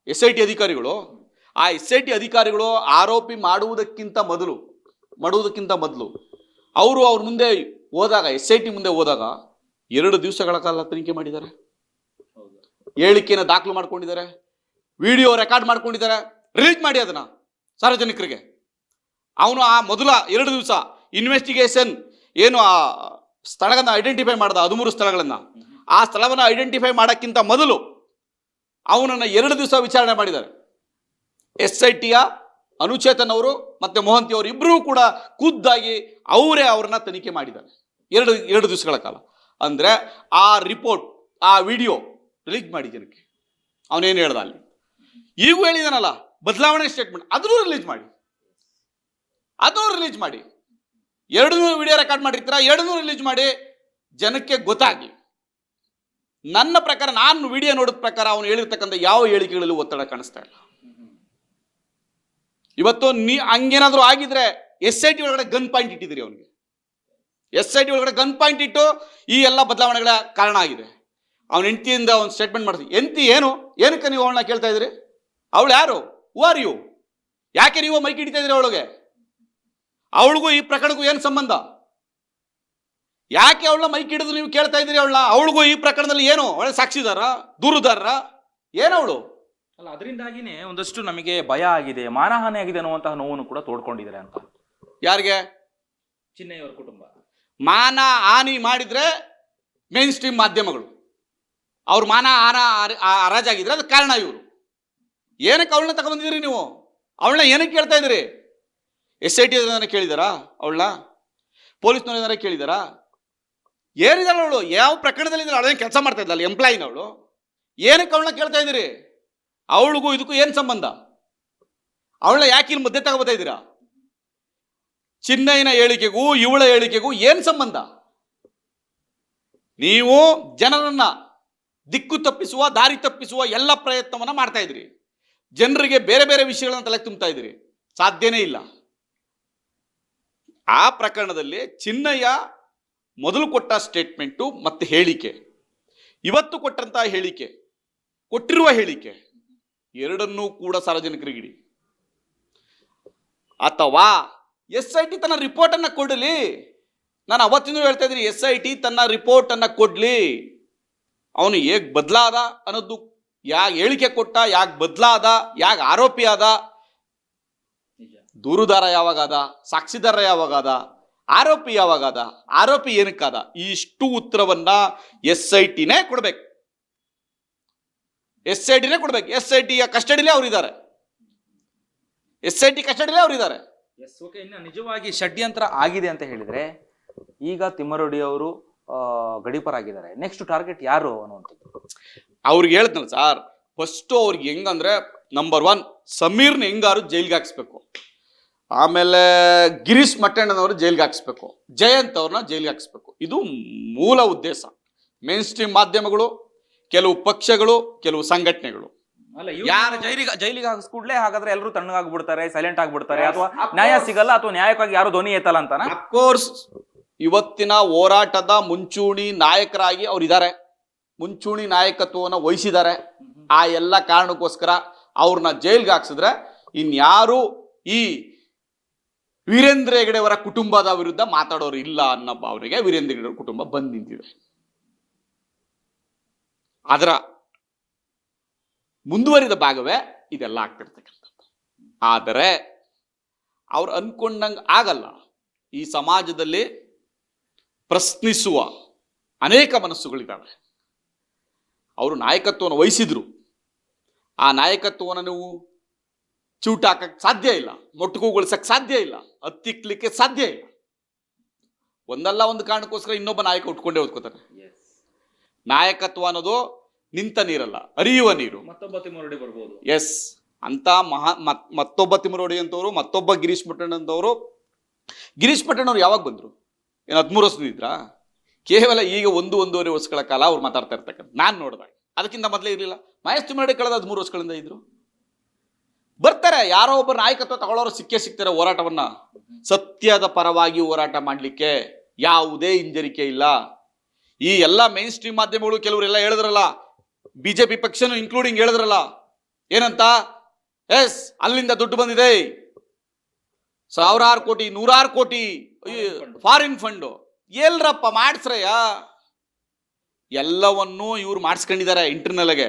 ಎಸ್ ಐ ಟಿ ಅಧಿಕಾರಿಗಳು ಆ ಎಸ್ ಐ ಟಿ ಅಧಿಕಾರಿಗಳು ಆರೋಪಿ ಮಾಡುವುದಕ್ಕಿಂತ ಮೊದಲು ಮಾಡುವುದಕ್ಕಿಂತ ಮೊದಲು, ಅವರು ಅವ್ರ ಮುಂದೆ ಹೋದಾಗ, ಎಸ್ ಐ ಟಿ ಮುಂದೆ ಹೋದಾಗ ಎರಡು ದಿವಸಗಳ ಕಾಲ ತನಿಖೆ ಮಾಡಿದ್ದಾರೆ. ಹೇಳಿಕೆಯನ್ನು ದಾಖಲು ಮಾಡ್ಕೊಂಡಿದ್ದಾರೆ. ವಿಡಿಯೋ ರೆಕಾರ್ಡ್ ಮಾಡ್ಕೊಂಡಿದ್ದಾರೆ. ರಿಲೀಸ್ ಮಾಡಿ ಅದನ್ನ ಸಾರ್ವಜನಿಕರಿಗೆ. ಅವನು ಆ ಮೊದಲ ಎರಡು ದಿವಸ ಇನ್ವೆಸ್ಟಿಗೇಷನ್ ಏನು ಆ ಸ್ಥಳಗಳನ್ನ ಐಡೆಂಟಿಫೈ ಮಾಡ್ದ, ಹದಿಮೂರು ಸ್ಥಳಗಳನ್ನು. ಆ ಸ್ಥಳವನ್ನು ಐಡೆಂಟಿಫೈ ಮಾಡೋಕ್ಕಿಂತ ಮೊದಲು ಅವನನ್ನು ಎರಡು ದಿವಸ ವಿಚಾರಣೆ ಮಾಡಿದ್ದಾರೆ. ಎಸ್ ಐ ಟಿಯ ಅನುಚೇತನ್ ಅವರು ಮತ್ತೆ ಮೋಹಂತಿ ಅವರು ಇಬ್ಬರೂ ಕೂಡ ಖುದ್ದಾಗಿ ಅವರೇ ಅವ್ರನ್ನ ತನಿಖೆ ಮಾಡಿದ್ದಾರೆ. ಎರಡು ಎರಡು ದಿವಸಗಳ ಕಾಲ. ಅಂದರೆ ಆ ರಿಪೋರ್ಟ್, ಆ ವಿಡಿಯೋ ರಿಲೀಸ್ ಮಾಡಿ ಜನಕ್ಕೆ. ಅವನೇನು ಹೇಳ್ದ ಅಲ್ಲಿ? ಈಗೂ ಹೇಳಿದಾನಲ್ಲ, ಬದಲಾವಣೆ ಸ್ಟೇಟ್ಮೆಂಟ್ ಅದನ್ನು ರಿಲೀಸ್ ಮಾಡಿ. ಅದನ್ನು ರಿಲೀಸ್ ಮಾಡಿ. ಎರಡು ನೂರು ವಿಡಿಯೋ ರೆಕಾರ್ಡ್ ಮಾಡಿರ್ತೀರ? ಎರಡು ನೂರು ರಿಲೀಸ್ ಮಾಡಿ. ಜನಕ್ಕೆ ಗೊತ್ತಾಗಲಿ. ನನ್ನ ಪ್ರಕಾರ, ನಾನು ವಿಡಿಯೋ ನೋಡಿದ ಪ್ರಕಾರ ಅವನು ಹೇಳಿರ್ತಕ್ಕಂಥ ಯಾವ ಹೇಳಿಕೆಗಳಲ್ಲೂ ಒತ್ತಡ ಕಾಣಿಸ್ತಾ ಇಲ್ಲ. ಇವತ್ತು ನೀ ಹಂಗೇನಾದ್ರೂ ಆಗಿದ್ರೆ ಎಸ್ ಐ ಟಿ ಒಳಗಡೆ ಗನ್ ಪಾಯಿಂಟ್ ಇಟ್ಟಿದ್ದೀರಿ ಅವನಿಗೆ. ಎಸ್ ಐ ಟಿ ಒಳಗಡೆ ಗನ್ ಪಾಯಿಂಟ್ ಇಟ್ಟು ಈ ಎಲ್ಲ ಬದಲಾವಣೆಗಳ ಕಾರಣ ಆಗಿದೆ. ಅವನ ಹೆಂಡತಿಯಿಂದ ಒಂದು ಸ್ಟೇಟ್ಮೆಂಟ್ ಮಾಡ್ತೀನಿ ಎಂತಿ ಏನು? ಏನಕ್ಕೆ ನೀವು ಅವಳನ್ನ ಕೇಳ್ತಾ ಇದ್ರಿ ಅವಳು ಯಾರು? ಹೂ ಆರ್ ಯು ಯಾಕೆ ನೀವು ಮೈಕ್ ಹಿಡಿತಾ ಇದ್ರಿ ಅವಳಿಗೆ? ಅವಳಿಗೂ ಈ ಪ್ರಕರಣಕ್ಕೂ ಏನು ಸಂಬಂಧ? ಯಾಕೆ ಅವಳನ್ನ ಮೈಕ್ ಹಿಡಿದು ನೀವು ಕೇಳ್ತಾ ಇದ್ದೀರಿ ಅವಳನ್ನ? ಅವಳಿಗೂ ಈ ಪ್ರಕರಣದಲ್ಲಿ ಏನು? ಅವಳೆ ಸಾಕ್ಷಿದಾರ? ದೂರುದಾರ ಏನವಳು ಅಲ್ಲ ಅದರಿಂದಾಗಿನೇ ಒಂದಷ್ಟು ನಮಗೆ ಭಯ ಆಗಿದೆ ಮಾನಹಾನಿ ಆಗಿದೆ ಅನ್ನುವಂತಹ ನೋವನ್ನು ಕೂಡ ತೋಡ್ಕೊಂಡಿದ್ದಾರೆ ಅಂತ. ಯಾರಿಗೆ? ಚಿನ್ನಯ್ಯವರ ಕುಟುಂಬ. ಮಾನ ಹಾನಿ ಮಾಡಿದ್ರೆ ಮೇನ್ ಸ್ಟ್ರೀಮ್ ಮಾಧ್ಯಮಗಳು. ಅವ್ರ ಮಾನ ಆನ ಹರಾಜಾಗಿದ್ರೆ ಅದಕ್ಕೆ ಕಾರಣ ಇವರು. ಏನಕ್ಕೆ ಅವಳನ್ನ ತಗೊಂಡಿದ್ದೀರಿ ನೀವು? ಅವಳನ್ನ ಏನಕ್ಕೆ ಕೇಳ್ತಾ ಇದ್ದೀರಿ? ಎಸ್ ಐ ಟಿ ಏನಾರ ಕೇಳಿದಾರಾ? ಅವಳನ್ನ? ಪೊಲೀಸ್ನವ್ರು ಏನಾರ ಕೇಳಿದಾರಾ? ಏನಿದ್ದಾಳು ಅವಳು? ಯಾವ ಪ್ರಕರಣದಲ್ಲಿ ಅವಳೇನು ಕೆಲಸ ಮಾಡ್ತಾ ಇದ್ದಾಳೆ ಎಂಪ್ಲಾಯಿನ ಅವಳು. ಏನಕ್ಕೆ ಅವಳನ್ನ ಕೇಳ್ತಾ ಇದ್ದೀರಿ? ಅವಳಿಗೂ ಇದಕ್ಕೂ ಏನು ಸಂಬಂಧ? ಅವಳ ಯಾಕೆ ಇಲ್ಲಿ ಮಧ್ಯೆ ತಗೋಬೋತಾ ಇದ್ದೀರಾ? ಚಿನ್ನಯ್ಯನ ಹೇಳಿಕೆಗೂ ಇವಳ ಹೇಳಿಕೆಗೂ ಏನು ಸಂಬಂಧ? ನೀವು ಜನರನ್ನ ದಿಕ್ಕು ತಪ್ಪಿಸುವ, ದಾರಿ ತಪ್ಪಿಸುವ ಎಲ್ಲ ಪ್ರಯತ್ನವನ್ನ ಮಾಡ್ತಾ ಇದ್ರಿ ಜನರಿಗೆ ಬೇರೆ ಬೇರೆ ವಿಷಯಗಳನ್ನ ತಲೆ ತುಂಬ್ತಾ ಇದ್ರಿ ಸಾಧ್ಯನೇ ಇಲ್ಲ. ಆ ಪ್ರಕರಣದಲ್ಲಿ ಚಿನ್ನಯ್ಯ ಮೊದಲು ಕೊಟ್ಟ ಸ್ಟೇಟ್ಮೆಂಟು ಮತ್ತೆ ಹೇಳಿಕೆ. ಇವತ್ತು ಕೊಟ್ಟಂತಹ ಹೇಳಿಕೆ, ಕೊಟ್ಟಿರುವ ಹೇಳಿಕೆ. ಎರಡನ್ನೂ ಕೂಡ ಸಾರ್ವಜನಿಕರಿಗಿಡಿ. ಅಥವಾ ಎಸ್ ಐ ಟಿ ತನ್ನ ರಿಪೋರ್ಟ್ ಅನ್ನ ಕೊಡಲಿ. ನಾನು ಅವತ್ತಿಂದ ಹೇಳ್ತಾ ಇದ್ದೀನಿ, ಎಸ್ ಐ ಟಿ ತನ್ನ ರಿಪೋರ್ಟ್ ಕೊಡಲಿ. ಕೊಡ್ಲಿ ಅವನು ಹೇಗ್ ಬದಲಾದ ಅನ್ನೋದು ಯಾಕೆ ಹೇಳಿಕೆ ಕೊಟ್ಟ ಯಾಕೆ ಬದಲಾದ ಯಾಕೆ ಆರೋಪಿ ಆದ, ದೂರುದಾರ ಯಾವಾಗಾದ ಸಾಕ್ಷಿದಾರ ಯಾವಾಗಾದ ಆರೋಪಿ ಯಾವಾಗಾದ ಆರೋಪಿ ಏನಕ್ಕಾದ, ಇಷ್ಟು ಉತ್ತರವನ್ನ ಎಸ್ ಐ ಟಿನೇ ಕೊಡ್ಬೇಕು. ಎಸ್ ಐ ಟಿನೇ ಕೊಡ್ಬೇಕು. ಎಸ್ ಐ ಟಿಯ ಕಸ್ಟಡಿಲೇ ಅವರಿದ್ದಾರೆ. ಎಸ್ ಐ ಟಿ ಕಸ್ಟಡಿಲೇ ಅವರಿದ್ದಾರೆ. ಎಸ್ ಓಕೆ ಇನ್ನು ನಿಜವಾಗಿ ಷಡ್ಯಂತ್ರ ಆಗಿದೆ ಅಂತ ಹೇಳಿದ್ರೆ ಈಗ ತಿಮ್ಮರೊಡಿ ಅವರು ಗಡಿಪರಾಗಿದ್ದಾರೆ. ನೆಕ್ಸ್ಟ್ ಟಾರ್ಗೆಟ್ ಯಾರು ಅನ್ನುವಂಥದ್ದು? ಅವ್ರಿಗೆ ಹೇಳ್ತಾನೆ ಸರ್ ಫಸ್ಟು ಅವ್ರಿಗೆ ಹೆಂಗಂದ್ರೆ ನಂಬರ್ ಒನ್ ಸಮೀರ್ನ ಹೆಂಗಾರು ಜೈಲ್ಗೆ ಹಾಕ್ಸ್ಬೇಕು. ಆಮೇಲೆ ಗಿರೀಶ್ ಮಟ್ಟಣ್ಣನವರು ಜೈಲ್ಗೆ ಹಾಕ್ಸ್ಬೇಕು. ಜಯಂತ್ ಅವ್ರನ್ನ ಜೈಲ್ಗೆ ಹಾಕ್ಸ್ಬೇಕು. ಇದು ಮೂಲ ಉದ್ದೇಶ. ಮೇನ್ ಸ್ಟ್ರೀಮ್ ಮಾಧ್ಯಮಗಳು ಕೆಲವು ಪಕ್ಷಗಳು ಕೆಲವು ಸಂಘಟನೆಗಳು. ಅಲ್ಲ ಯಾರು- ಜೈಲಿಗೆ ಜೈಲಿಗೆ ಹಾಕಿಸ್ ಕೂಡಲೇ ಹಾಗಾದ್ರೆ ಎಲ್ಲರೂ ತಣ್ಣಗಾಗ್ಬಿಡ್ತಾರೆ ಸೈಲೆಂಟ್ ಆಗ್ಬಿಡ್ತಾರೆ ಅಥವಾ ನ್ಯಾಯ ಸಿಗಲ್ಲ ಅಥವಾ ನ್ಯಾಯಕ್ಕಾಗಿ ಯಾರು ಧ್ವನಿ ಎತ್ತಲ್ಲ ಅಂತಾನ? ಅಫ್ಕೋರ್ಸ್ ಇವತ್ತಿನ ಹೋರಾಟದ ಮುಂಚೂಣಿ ನಾಯಕರಾಗಿ ಅವ್ರು ಇದ್ದಾರೆ ಮುಂಚೂಣಿ ನಾಯಕತ್ವವನ್ನು ವಹಿಸಿದ್ದಾರೆ. ಆ ಎಲ್ಲ ಕಾರಣಕ್ಕೋಸ್ಕರ ಅವ್ರನ್ನ ಜೈಲ್ಗೆ ಹಾಕ್ಸಿದ್ರೆ ಇನ್ಯಾರು ಈ ವೀರೇಂದ್ರ ಹೆಗಡೆಯವರ ಕುಟುಂಬದ ವಿರುದ್ಧ ಮಾತಾಡೋರು ಇಲ್ಲ ಅನ್ನೋ ಭಾವನೆಗೆ ವೀರೇಂದ್ರ ಹೆಗಡೆ ಕುಟುಂಬ ಬಂದ್ ನಿಂತಿದೆ. ಅದರ ಮುಂದುವರಿದ ಭಾಗವೇ ಇದೆಲ್ಲ ಆಗ್ತಿರ್ತಕ್ಕಂಥದ್ದು. ಆದರೆ ಅವ್ರು ಅನ್ಕೊಂಡಂಗೆ ಆಗಲ್ಲ. ಈ ಸಮಾಜದಲ್ಲಿ ಪ್ರಶ್ನಿಸುವ ಅನೇಕ ಮನಸ್ಸುಗಳಿದ್ದಾವೆ ಅವರು ನಾಯಕತ್ವವನ್ನು ವಹಿಸಿದ್ರು. ಆ ನಾಯಕತ್ವವನ್ನು ನೀವು ಚೂಟ ಹಾಕಕ್ಕೆ ಸಾಧ್ಯ ಇಲ್ಲ. ಮೊಟ್ಟುಕುಗೊಳಿಸಕ್ಕೆ ಸಾಧ್ಯ ಇಲ್ಲ. ಹತ್ತಿಕ್ಲಿಕ್ಕೆ ಸಾಧ್ಯ ಇಲ್ಲ. ಒಂದಲ್ಲ ಒಂದು ಕಾರಣಕ್ಕೋಸ್ಕರ ಇನ್ನೊಬ್ಬ ನಾಯಕ ಉಟ್ಕೊಂಡೇ ಓದ್ಕೋತಾನೆ ನಾಯಕತ್ವ ಅನ್ನೋದು ನಿಂತ ನೀರಲ್ಲ ಅರಿಯುವ ನೀರು. ಮತ್ತೊಬ್ಬ ತಿಮ್ಮರೊಡಿ ಬರ್ಬೋದು. ಎಸ್ ಅಂತ ಮಹಾ ಮತ್- ಮತ್ತೊಬ್ಬ ತಿಮರೋಡಿ ಅಂತವರು ಮತ್ತೊಬ್ಬ ಗಿರೀಶ್ ಪಟ್ಟಣ ಅಂತವರು. ಗಿರೀಶ್ ಪಟ್ಟಣ ಅವ್ರು ಯಾವಾಗ ಬಂದರು? ಏನು ಹದಿಮೂರು ವರ್ಷದಿದ್ರಾ ಕೇವಲ ಈಗ ಒಂದು ಒಂದೂವರೆ ವರ್ಷಗಳ ಕಾಲ ಅವ್ರು ಮಾತಾಡ್ತಾ ಇರ್ತಕ್ಕಂಥ ನಾನು ನೋಡಿದಾಗ. ಅದಕ್ಕಿಂತ ಮೊದಲೇ ಇರಲಿಲ್ಲ. ಮಹೇಶ್ ತಿಮರೋಡಿ ಕಳೆದ ಹದಿಮೂರು ವರ್ಷಗಳಿಂದ ಇದ್ರು. ಬರ್ತಾರೆ ಯಾರೋ ಒಬ್ಬರು ನಾಯಕತ್ವ ತಗೊಳ್ಳೋರು ಸಿಕ್ಕೇ ಸಿಗ್ತಾರೆ ಹೋರಾಟವನ್ನ. ಸತ್ಯದ ಪರವಾಗಿ ಹೋರಾಟ ಮಾಡಲಿಕ್ಕೆ ಯಾವುದೇ ಹಿಂಜರಿಕೆ ಇಲ್ಲ. ಈ ಎಲ್ಲ ಮೈನ್ ಸ್ಟ್ರೀಮ್ ಮಾಧ್ಯಮಗಳು ಕೆಲವರೆಲ್ಲ ಹೇಳಿದ್ರಲ್ಲ ಬಿಜೆಪಿ ಪಕ್ಷನು ಇನ್ಕ್ಲೂಡಿಂಗ್ ಹೇಳಿದ್ರಲ್ಲ, ಏನಂತ? ಎಸ್, ಅಲ್ಲಿಂದ ದುಡ್ಡು ಬಂದಿದೆ. ಸಾವಿರಾರು ಕೋಟಿ, ನೂರಾರು ಕೋಟಿ ಫಾರಿನ್ ಫಂಡು ಎಲ್ರಪ್ಪ ಮಾಡಿಸ್ರಯ್ಯ? ಎಲ್ಲವನ್ನೂ ಇವ್ರು ಮಾಡಿಸ್ಕೊಂಡಿದ್ದಾರೆ ಇಂಟರ್ನಲ್ಗೆ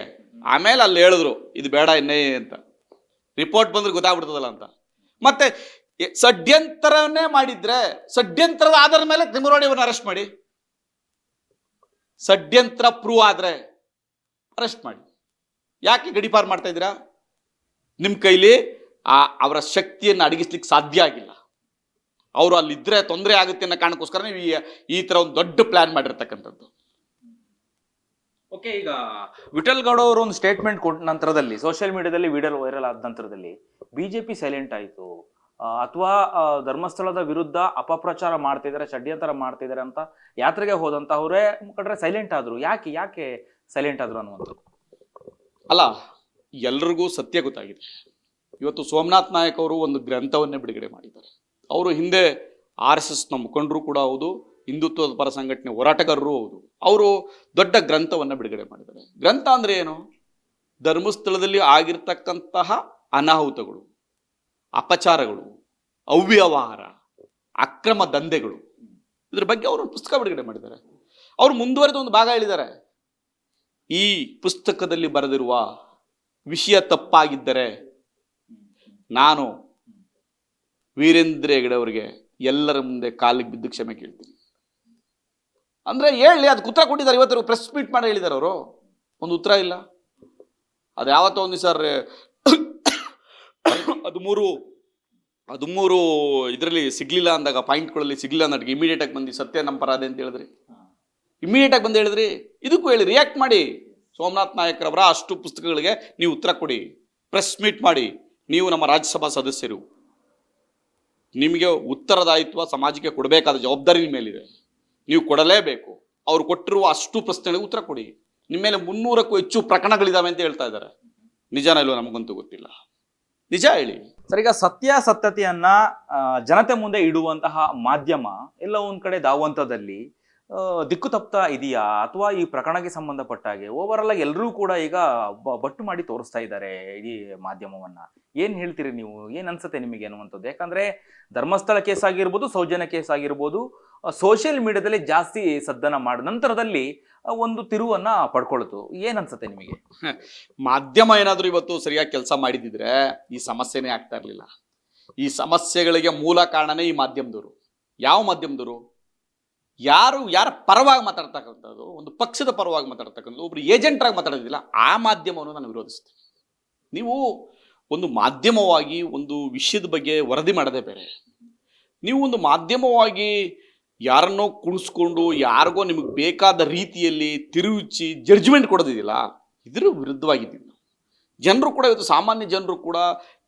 ಆಮೇಲೆ ಅಲ್ಲಿ ಹೇಳಿದ್ರು, ಇದು ಬೇಡ ಇನ್ನೇ ಅಂತ. ರಿಪೋರ್ಟ್ ಬಂದ್ರೆ ಗೊತ್ತಾಗ್ಬಿಡ್ತದಲ್ಲ ಅಂತ. ಮತ್ತೆ ಷಡ್ಯಂತರನೇ ಮಾಡಿದ್ರೆ ಸಡ್ಯಂತರದ ಆಧಾರದ ಮೇಲೆ ಇವನ್ನ ಅರೆಸ್ಟ್ ಮಾಡಿ. ಷಡ್ಯಂತ್ರ ಪ್ರೂವ್ ಆದ್ರೆ ಅರೆಸ್ಟ್ ಮಾಡಿ. ಯಾಕೆ ಗಡಿಪಾರು ಮಾಡ್ತಾ ಇದ್ದೀರಾ? ನಿಮ್ಮ ಕೈಲಿ ಆ ಅವರ ಶಕ್ತಿಯನ್ನು ಅಡಗಿಸ್ಲಿಕ್ಕೆ ಸಾಧ್ಯ ಆಗಿಲ್ಲ. ಅವರು ಅಲ್ಲಿದ್ದರೆ ತೊಂದರೆ ಆಗುತ್ತೆ ಅನ್ನೋ ಕಾರಣಕ್ಕೋಸ್ಕರ ನೀವು ಈ- ಥರ ಒಂದು ದೊಡ್ಡ ಪ್ಲಾನ್ ಮಾಡಿರ್ತಕ್ಕಂಥದ್ದು. ಓಕೆ ಈಗ ವಿಠಲ್ ಗೌಡ ಅವರು ಒಂದು ಸ್ಟೇಟ್ಮೆಂಟ್ ಕೊಟ್ಟ ನಂತರದಲ್ಲಿ ಸೋಷಿಯಲ್ ಮೀಡಿಯಾದಲ್ಲಿ ವಿಡಿಯೋ ವೈರಲ್ ಆದ ನಂತರದಲ್ಲಿ ಬಿಜೆಪಿ ಸೈಲೆಂಟ್ ಆಯಿತು. ಅಥವಾ ಧರ್ಮಸ್ಥಳದ ವಿರುದ್ಧ ಅಪಪ್ರಚಾರ ಮಾಡ್ತಿದ್ದಾರೆ, ಷಡ್ಯಂತರ ಮಾಡ್ತಿದ್ದಾರೆ ಅಂತ ಯಾತ್ರೆಗೆ ಹೋದಂತ ಅವರೇ ಮುಖಂಡರೆ ಸೈಲೆಂಟ್ ಆದ್ರು. ಯಾಕೆ ಯಾಕೆ ಸೈಲೆಂಟ್ ಆದ್ರು ಅನ್ನುವಂಥದ್ದು. ಅಲ್ಲ, ಎಲ್ರಿಗೂ ಸತ್ಯ ಗೊತ್ತಾಗಿದೆ. ಇವತ್ತು ಸೋಮನಾಥ್ ನಾಯಕ್ ಅವರು ಒಂದು ಗ್ರಂಥವನ್ನೇ ಬಿಡುಗಡೆ ಮಾಡಿದ್ದಾರೆ. ಅವರು ಹಿಂದೆ ಆರ್ ಎಸ್ ಎಸ್ನ ಮುಖಂಡರು ಕೂಡ ಹೌದು, ಹಿಂದುತ್ವದ ಪರ ಸಂಘಟನೆ ಹೋರಾಟಗಾರರು ಹೌದು. ಅವರು ದೊಡ್ಡ ಗ್ರಂಥವನ್ನು ಬಿಡುಗಡೆ ಮಾಡಿದ್ದಾರೆ. ಗ್ರಂಥ ಅಂದರೆ ಏನು? ಧರ್ಮಸ್ಥಳದಲ್ಲಿ ಆಗಿರ್ತಕ್ಕಂತಹ ಅನಾಹುತಗಳು, ಅಪಚಾರಗಳು, ಅವ್ಯವಹಾರ, ಅಕ್ರಮ ದಂಧೆಗಳು. ಇದ್ರ ಬಗ್ಗೆ ಅವರು ಪುಸ್ತಕ ಬಿಡುಗಡೆ ಮಾಡಿದ್ದಾರೆ. ಅವರು ಮುಂದುವರೆದ ಒಂದು ಭಾಗ ಹೇಳಿದ್ದಾರೆ. ಈ ಪುಸ್ತಕದಲ್ಲಿ ಬರೆದಿರುವ ವಿಷಯ ತಪ್ಪಾಗಿದ್ದರೆ ನಾನು ವೀರೇಂದ್ರ ಹೆಗಡೆ ಅವರಿಗೆ ಎಲ್ಲರ ಮುಂದೆ ಕಾಲಿಗೆ ಬಿದ್ದು ಕ್ಷಮೆ ಕೇಳ್ತೀನಿ. ಅಂದರೆ ಹೇಳಿ, ಅದಕ್ಕೆ ಉತ್ತರ ಕೊಟ್ಟಿದ್ದಾರೆ. ಇವತ್ತು ಪ್ರೆಸ್ ಮೀಟ್ ಮಾಡಿ ಹೇಳಿದ್ದಾರೆ ಅವರು. ಒಂದು ಉತ್ತರ ಇಲ್ಲ. ಅದು ಯಾವತ್ತೋ ಒಂದು ಸರ್ [coughs] ಹದಿಮೂರು ಹದಿಮೂರು ಇದರಲ್ಲಿ ಸಿಗ್ಲಿಲ್ಲ ಅಂದಾಗ ಪಾಯಿಂಟ್ಗಳಲ್ಲಿ ಸಿಗ್ಲಿಲ್ಲ ಅನ್ನೋದಕ್ಕೆ ಇಮಿಡಿಯೇಟಾಗಿ ಬಂದು ಸತ್ಯ ನಮ್ಮ ಅಂತ ಹೇಳಿದ್ರಿ. ಇಮಿಡಿಯೇಟ್ ಆಗಿ ಬಂದು ಹೇಳಿದ್ರಿ, ಇದಕ್ಕೂ ಹೇಳಿ ರಿಯಾಕ್ಟ್ ಮಾಡಿ. ಸೋಮನಾಥ್ ನಾಯಕರವರ ಅಷ್ಟು ಪುಸ್ತಕಗಳಿಗೆ ನೀವು ಉತ್ತರ ಕೊಡಿ. ಪ್ರೆಸ್ ಮೀಟ್ ಮಾಡಿ. ನೀವು ನಮ್ಮ ರಾಜ್ಯಸಭಾ ಸದಸ್ಯರು. ನಿಮಗೆ ಉತ್ತರದಾಯಿತ್ವ ಸಮಾಜಕ್ಕೆ ಕೊಡಬೇಕಾದ ಜವಾಬ್ದಾರಿ ನಿಮ್ಮ ಮೇಲಿದೆ. ನೀವು ಕೊಡಲೇಬೇಕು. ಅವ್ರು ಕೊಟ್ಟಿರುವ ಅಷ್ಟು ಪ್ರಶ್ನೆಗಳಿಗೆ ಉತ್ತರ ಕೊಡಿ. ನಿಮ್ಮ ಮೇಲೆ ಮುನ್ನೂರಕ್ಕೂ ಹೆಚ್ಚು ಪ್ರಕರಣಗಳಿದಾವೆ ಅಂತ ಹೇಳ್ತಾ ಇದ್ದಾರೆ. ನಿಜನ ಇಲ್ವೋ ನಮಗಂತೂ ಗೊತ್ತಿಲ್ಲ. ನಿಜ ಹೇಳಿ. ಸರ್, ಈಗ ಸತ್ಯಾಸತ್ಯತೆಯನ್ನ ಜನತೆ ಮುಂದೆ ಇಡುವಂತಹ ಮಾಧ್ಯಮ, ಎಲ್ಲ ಒಂದ್ ಕಡೆ ದಾವಂತದಲ್ಲಿ ದಿಕ್ಕು ತಪ್ತಾ ಇದೆಯಾ? ಅಥವಾ ಈ ಪ್ರಕರಣಕ್ಕೆ ಸಂಬಂಧಪಟ್ಟ ಹಾಗೆ ಓವರ್ ಆಗಿ ಎಲ್ಲರೂ ಕೂಡ ಈಗ ಬಟ್ಟು ಮಾಡಿ ತೋರಿಸ್ತಾ ಇದ್ದಾರೆ ಈ ಮಾಧ್ಯಮವನ್ನ. ಏನ್ ಹೇಳ್ತೀರಿ ನೀವು? ಏನ್ ಅನ್ಸುತ್ತೆ ನಿಮಗೆ ಅನ್ನುವಂಥದ್ದು? ಯಾಕಂದ್ರೆ ಧರ್ಮಸ್ಥಳ ಕೇಸ್ ಆಗಿರ್ಬೋದು, ಸೌಜನ್ಯ ಕೇಸ್ ಆಗಿರ್ಬೋದು ಸೋಷಿಯಲ್ ಮೀಡಿಯಾದಲ್ಲಿ ಜಾಸ್ತಿ ಸದ್ದನ ಮಾಡಿದ ನಂತರದಲ್ಲಿ ಒಂದು ತಿರುವನ್ನ ಪಡ್ಕೊಳ್ತು. ಏನ್ ಅನ್ಸುತ್ತೆ ನಿಮಗೆ? [laughs] ಮಾಧ್ಯಮ ಏನಾದರೂ ಇವತ್ತು ಸರಿಯಾಗಿ ಕೆಲಸ ಮಾಡಿದಿದ್ರೆ ಈ ಸಮಸ್ಯೆನೇ ಆಗ್ತಾ ಇರಲಿಲ್ಲ. ಈ ಸಮಸ್ಯೆಗಳಿಗೆ ಮೂಲ ಕಾರಣನೇ ಈ ಮಾಧ್ಯಮದವರು. ಯಾವ ಮಾಧ್ಯಮದವರು? ಯಾರು, ಯಾರ ಪರವಾಗಿ ಮಾತಾಡ್ತಕ್ಕಂಥದ್ದು, ಒಂದು ಪಕ್ಷದ ಪರವಾಗಿ ಮಾತಾಡ್ತಕ್ಕಂಥದ್ದು, ಒಬ್ರು ಏಜೆಂಟ್ರಾಗಿ ಮಾತಾಡೋದಿಲ್ಲ, ಆ ಮಾಧ್ಯಮವನ್ನು ನಾನು ವಿರೋಧಿಸ್ತೀನಿ. ನೀವು ಒಂದು ಮಾಧ್ಯಮವಾಗಿ ಒಂದು ವಿಷಯದ ಬಗ್ಗೆ ವರದಿ ಮಾಡದೆ ಬೇರೆ. ನೀವು ಒಂದು ಮಾಧ್ಯಮವಾಗಿ ಯಾರನ್ನೋ ಕುಣಿಸ್ಕೊಂಡು, ಯಾರಿಗೋ ನಿಮಗೆ ಬೇಕಾದ ರೀತಿಯಲ್ಲಿ ತಿರುಚಿ ಜಡ್ಜ್ಮೆಂಟ್ ಕೊಡೋದಿದೆಯಲ್ಲ, ಇದರ ವಿರುದ್ಧವಾಗಿದ್ದೀವಿ ನಾವು. ಜನರು ಕೂಡ ಇವತ್ತು ಸಾಮಾನ್ಯ ಜನರು ಕೂಡ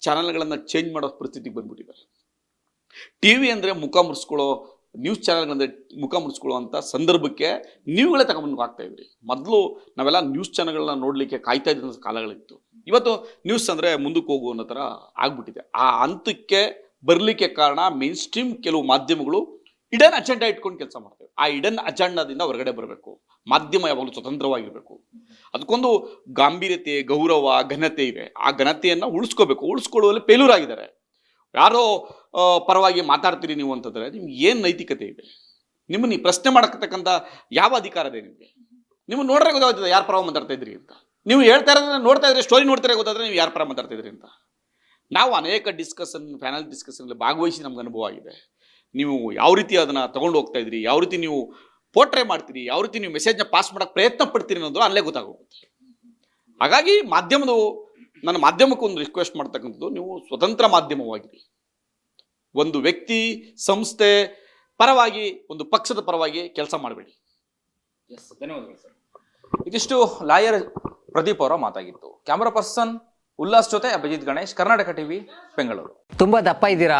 ಚಾನಲ್ಗಳನ್ನು ಚೇಂಜ್ ಮಾಡೋ ಪರಿಸ್ಥಿತಿಗೆ ಬಂದ್ಬಿಟ್ಟಿದ್ದಾರೆ. ಟಿ ವಿ ಅಂದರೆ ಮುಖ ಮುರಿಸ್ಕೊಳ್ಳೋ ನ್ಯೂಸ್ ಚಾನಲ್ಗಳಂದ್ರೆ ಮುಖ ಮುಡಿಸ್ಕೊಳ್ಳುವಂಥ ಸಂದರ್ಭಕ್ಕೆ ನೀವುಗಳೇ ತಗೊಂಡು ಆಗ್ತಾ ಇದ್ರಿ. ಮೊದಲು ನಾವೆಲ್ಲ ನ್ಯೂಸ್ ಚಾನೆಲ್ಗಳನ್ನ ನೋಡಲಿಕ್ಕೆ ಕಾಯ್ತಾ ಇದ್ದಂಥ ಕಾಲಗಳಿತ್ತು. ಇವತ್ತು ನ್ಯೂಸ್ ಅಂದರೆ ಮುಂದಕ್ಕೆ ಹೋಗು ಅನ್ನೋ ಥರ ಆಗ್ಬಿಟ್ಟಿದೆ. ಆ ಹಂತಕ್ಕೆ ಬರಲಿಕ್ಕೆ ಕಾರಣ ಮೇನ್ ಸ್ಟ್ರೀಮ್ ಕೆಲವು ಮಾಧ್ಯಮಗಳು ಇಡನ್ ಅಜೆಂಡಾ ಇಟ್ಕೊಂಡು ಕೆಲಸ ಮಾಡ್ತೇವೆ. ಆ ಇಡನ್ ಅಜೆಂಡಾದಿಂದ ಹೊರಗಡೆ ಬರಬೇಕು. ಮಾಧ್ಯಮ ಯಾವಾಗಲೂ ಸ್ವತಂತ್ರವಾಗಿರಬೇಕು. ಅದಕ್ಕೊಂದು ಗಾಂಭೀರ್ಯತೆ, ಗೌರವ, ಘನತೆ ಇದೆ. ಆ ಘನತೆಯನ್ನು ಉಳಿಸ್ಕೋಬೇಕು. ಉಳಿಸ್ಕೊಳ್ಳುವಲ್ಲಿ ಫೇಲ್ಯೂರ್ ಆಗಿದ್ದಾರೆ ಯಾರೋ ಪರವಾಗಿ ಮಾತಾಡ್ತೀರಿ ನೀವು ಅಂತಂದರೆ ನಿಮ್ಗೆ ಏನು ನೈತಿಕತೆ ಇದೆ? ನಿಮ್ಮನ್ನು ಪ್ರಶ್ನೆ ಮಾಡ್ಕತಕ್ಕಂಥ ಯಾವ ಅಧಿಕಾರ ಇದೆ ನಿಮಗೆ? ನಿಮ್ಗೆ ನೋಡ್ರೆ ಗೊತ್ತಾಗ್ತದೆ ಯಾರು ಪರವಾಗಿ ಮಾತಾಡ್ತಾ ಇದ್ರಿ ಅಂತ. ನೀವು ಹೇಳ್ತಾ ಇರೋದನ್ನ ನೋಡ್ತಾ ಇದ್ರೆ ಸ್ಟೋರಿ ನೋಡ್ತಾರೆ ಗೊತ್ತಾದ್ರೆ ನೀವು ಯಾರು ಪರ ಮಾತಾಡ್ತಾ ಇದ್ರಿ ಅಂತ. ನಾವು ಅನೇಕ ಡಿಸ್ಕಷನ್ ಪ್ಯಾನಲ್ ಡಿಸ್ಕಷನ್ ಭಾಗವಹಿಸಿ ನಮ್ಗೆ ಅನುಭವ ಆಗಿದೆ. ನೀವು ಯಾವ ರೀತಿ ಅದನ್ನು ತೊಗೊಂಡು ಹೋಗ್ತಾ ಇದ್ರಿ, ಯಾವ ರೀತಿ ನೀವು ಪೋರ್ಟ್ರೇ ಮಾಡ್ತೀರಿ, ಯಾವ ರೀತಿ ನೀವು ಮೆಸೇಜ್ನ ಪಾಸ್ ಮಾಡೋಕ್ಕೆ ಪ್ರಯತ್ನ ಪಡ್ತೀರಿ ಅನ್ನೋದು ಅಲ್ಲೇ ಗೊತ್ತಾಗೋಗುತ್ತೆ. ಹಾಗಾಗಿ ಮಾಧ್ಯಮದ ನನ್ನ ಮಾಧ್ಯಮಕ್ಕೆ ಒಂದು ರಿಕ್ವೆಸ್ಟ್ ಮಾಡ್ತಕ್ಕಂಥದ್ದು ನೀವು ಸ್ವತಂತ್ರ ಮಾಧ್ಯಮವಾಗಿರಿ. ಒಂದು ವ್ಯಕ್ತಿ ಸಂಸ್ಥೆ ಪರವಾಗಿ ಒಂದು ಪಕ್ಷದ ಪರವಾಗಿ ಕೆಲಸ ಮಾಡಬೇಡಿ. ಧನ್ಯವಾದಗಳು ಸರ್ ಇದಿಷ್ಟು ಲಾಯರ್ ಪ್ರದೀಪ್ ಅವರ ಮಾತಾಗಿತ್ತು. ಕ್ಯಾಮರಾ ಪರ್ಸನ್ ಉಲ್ಲಾಸ್ ಜೊತೆ ಅಭಿಜಿತ್ ಗಣೇಶ್ ಕರ್ನಾಟಕ ಟಿವಿ ಬೆಂಗಳೂರು. ತುಂಬಾ ದಪ್ಪ ಇದ್ದೀರಾ?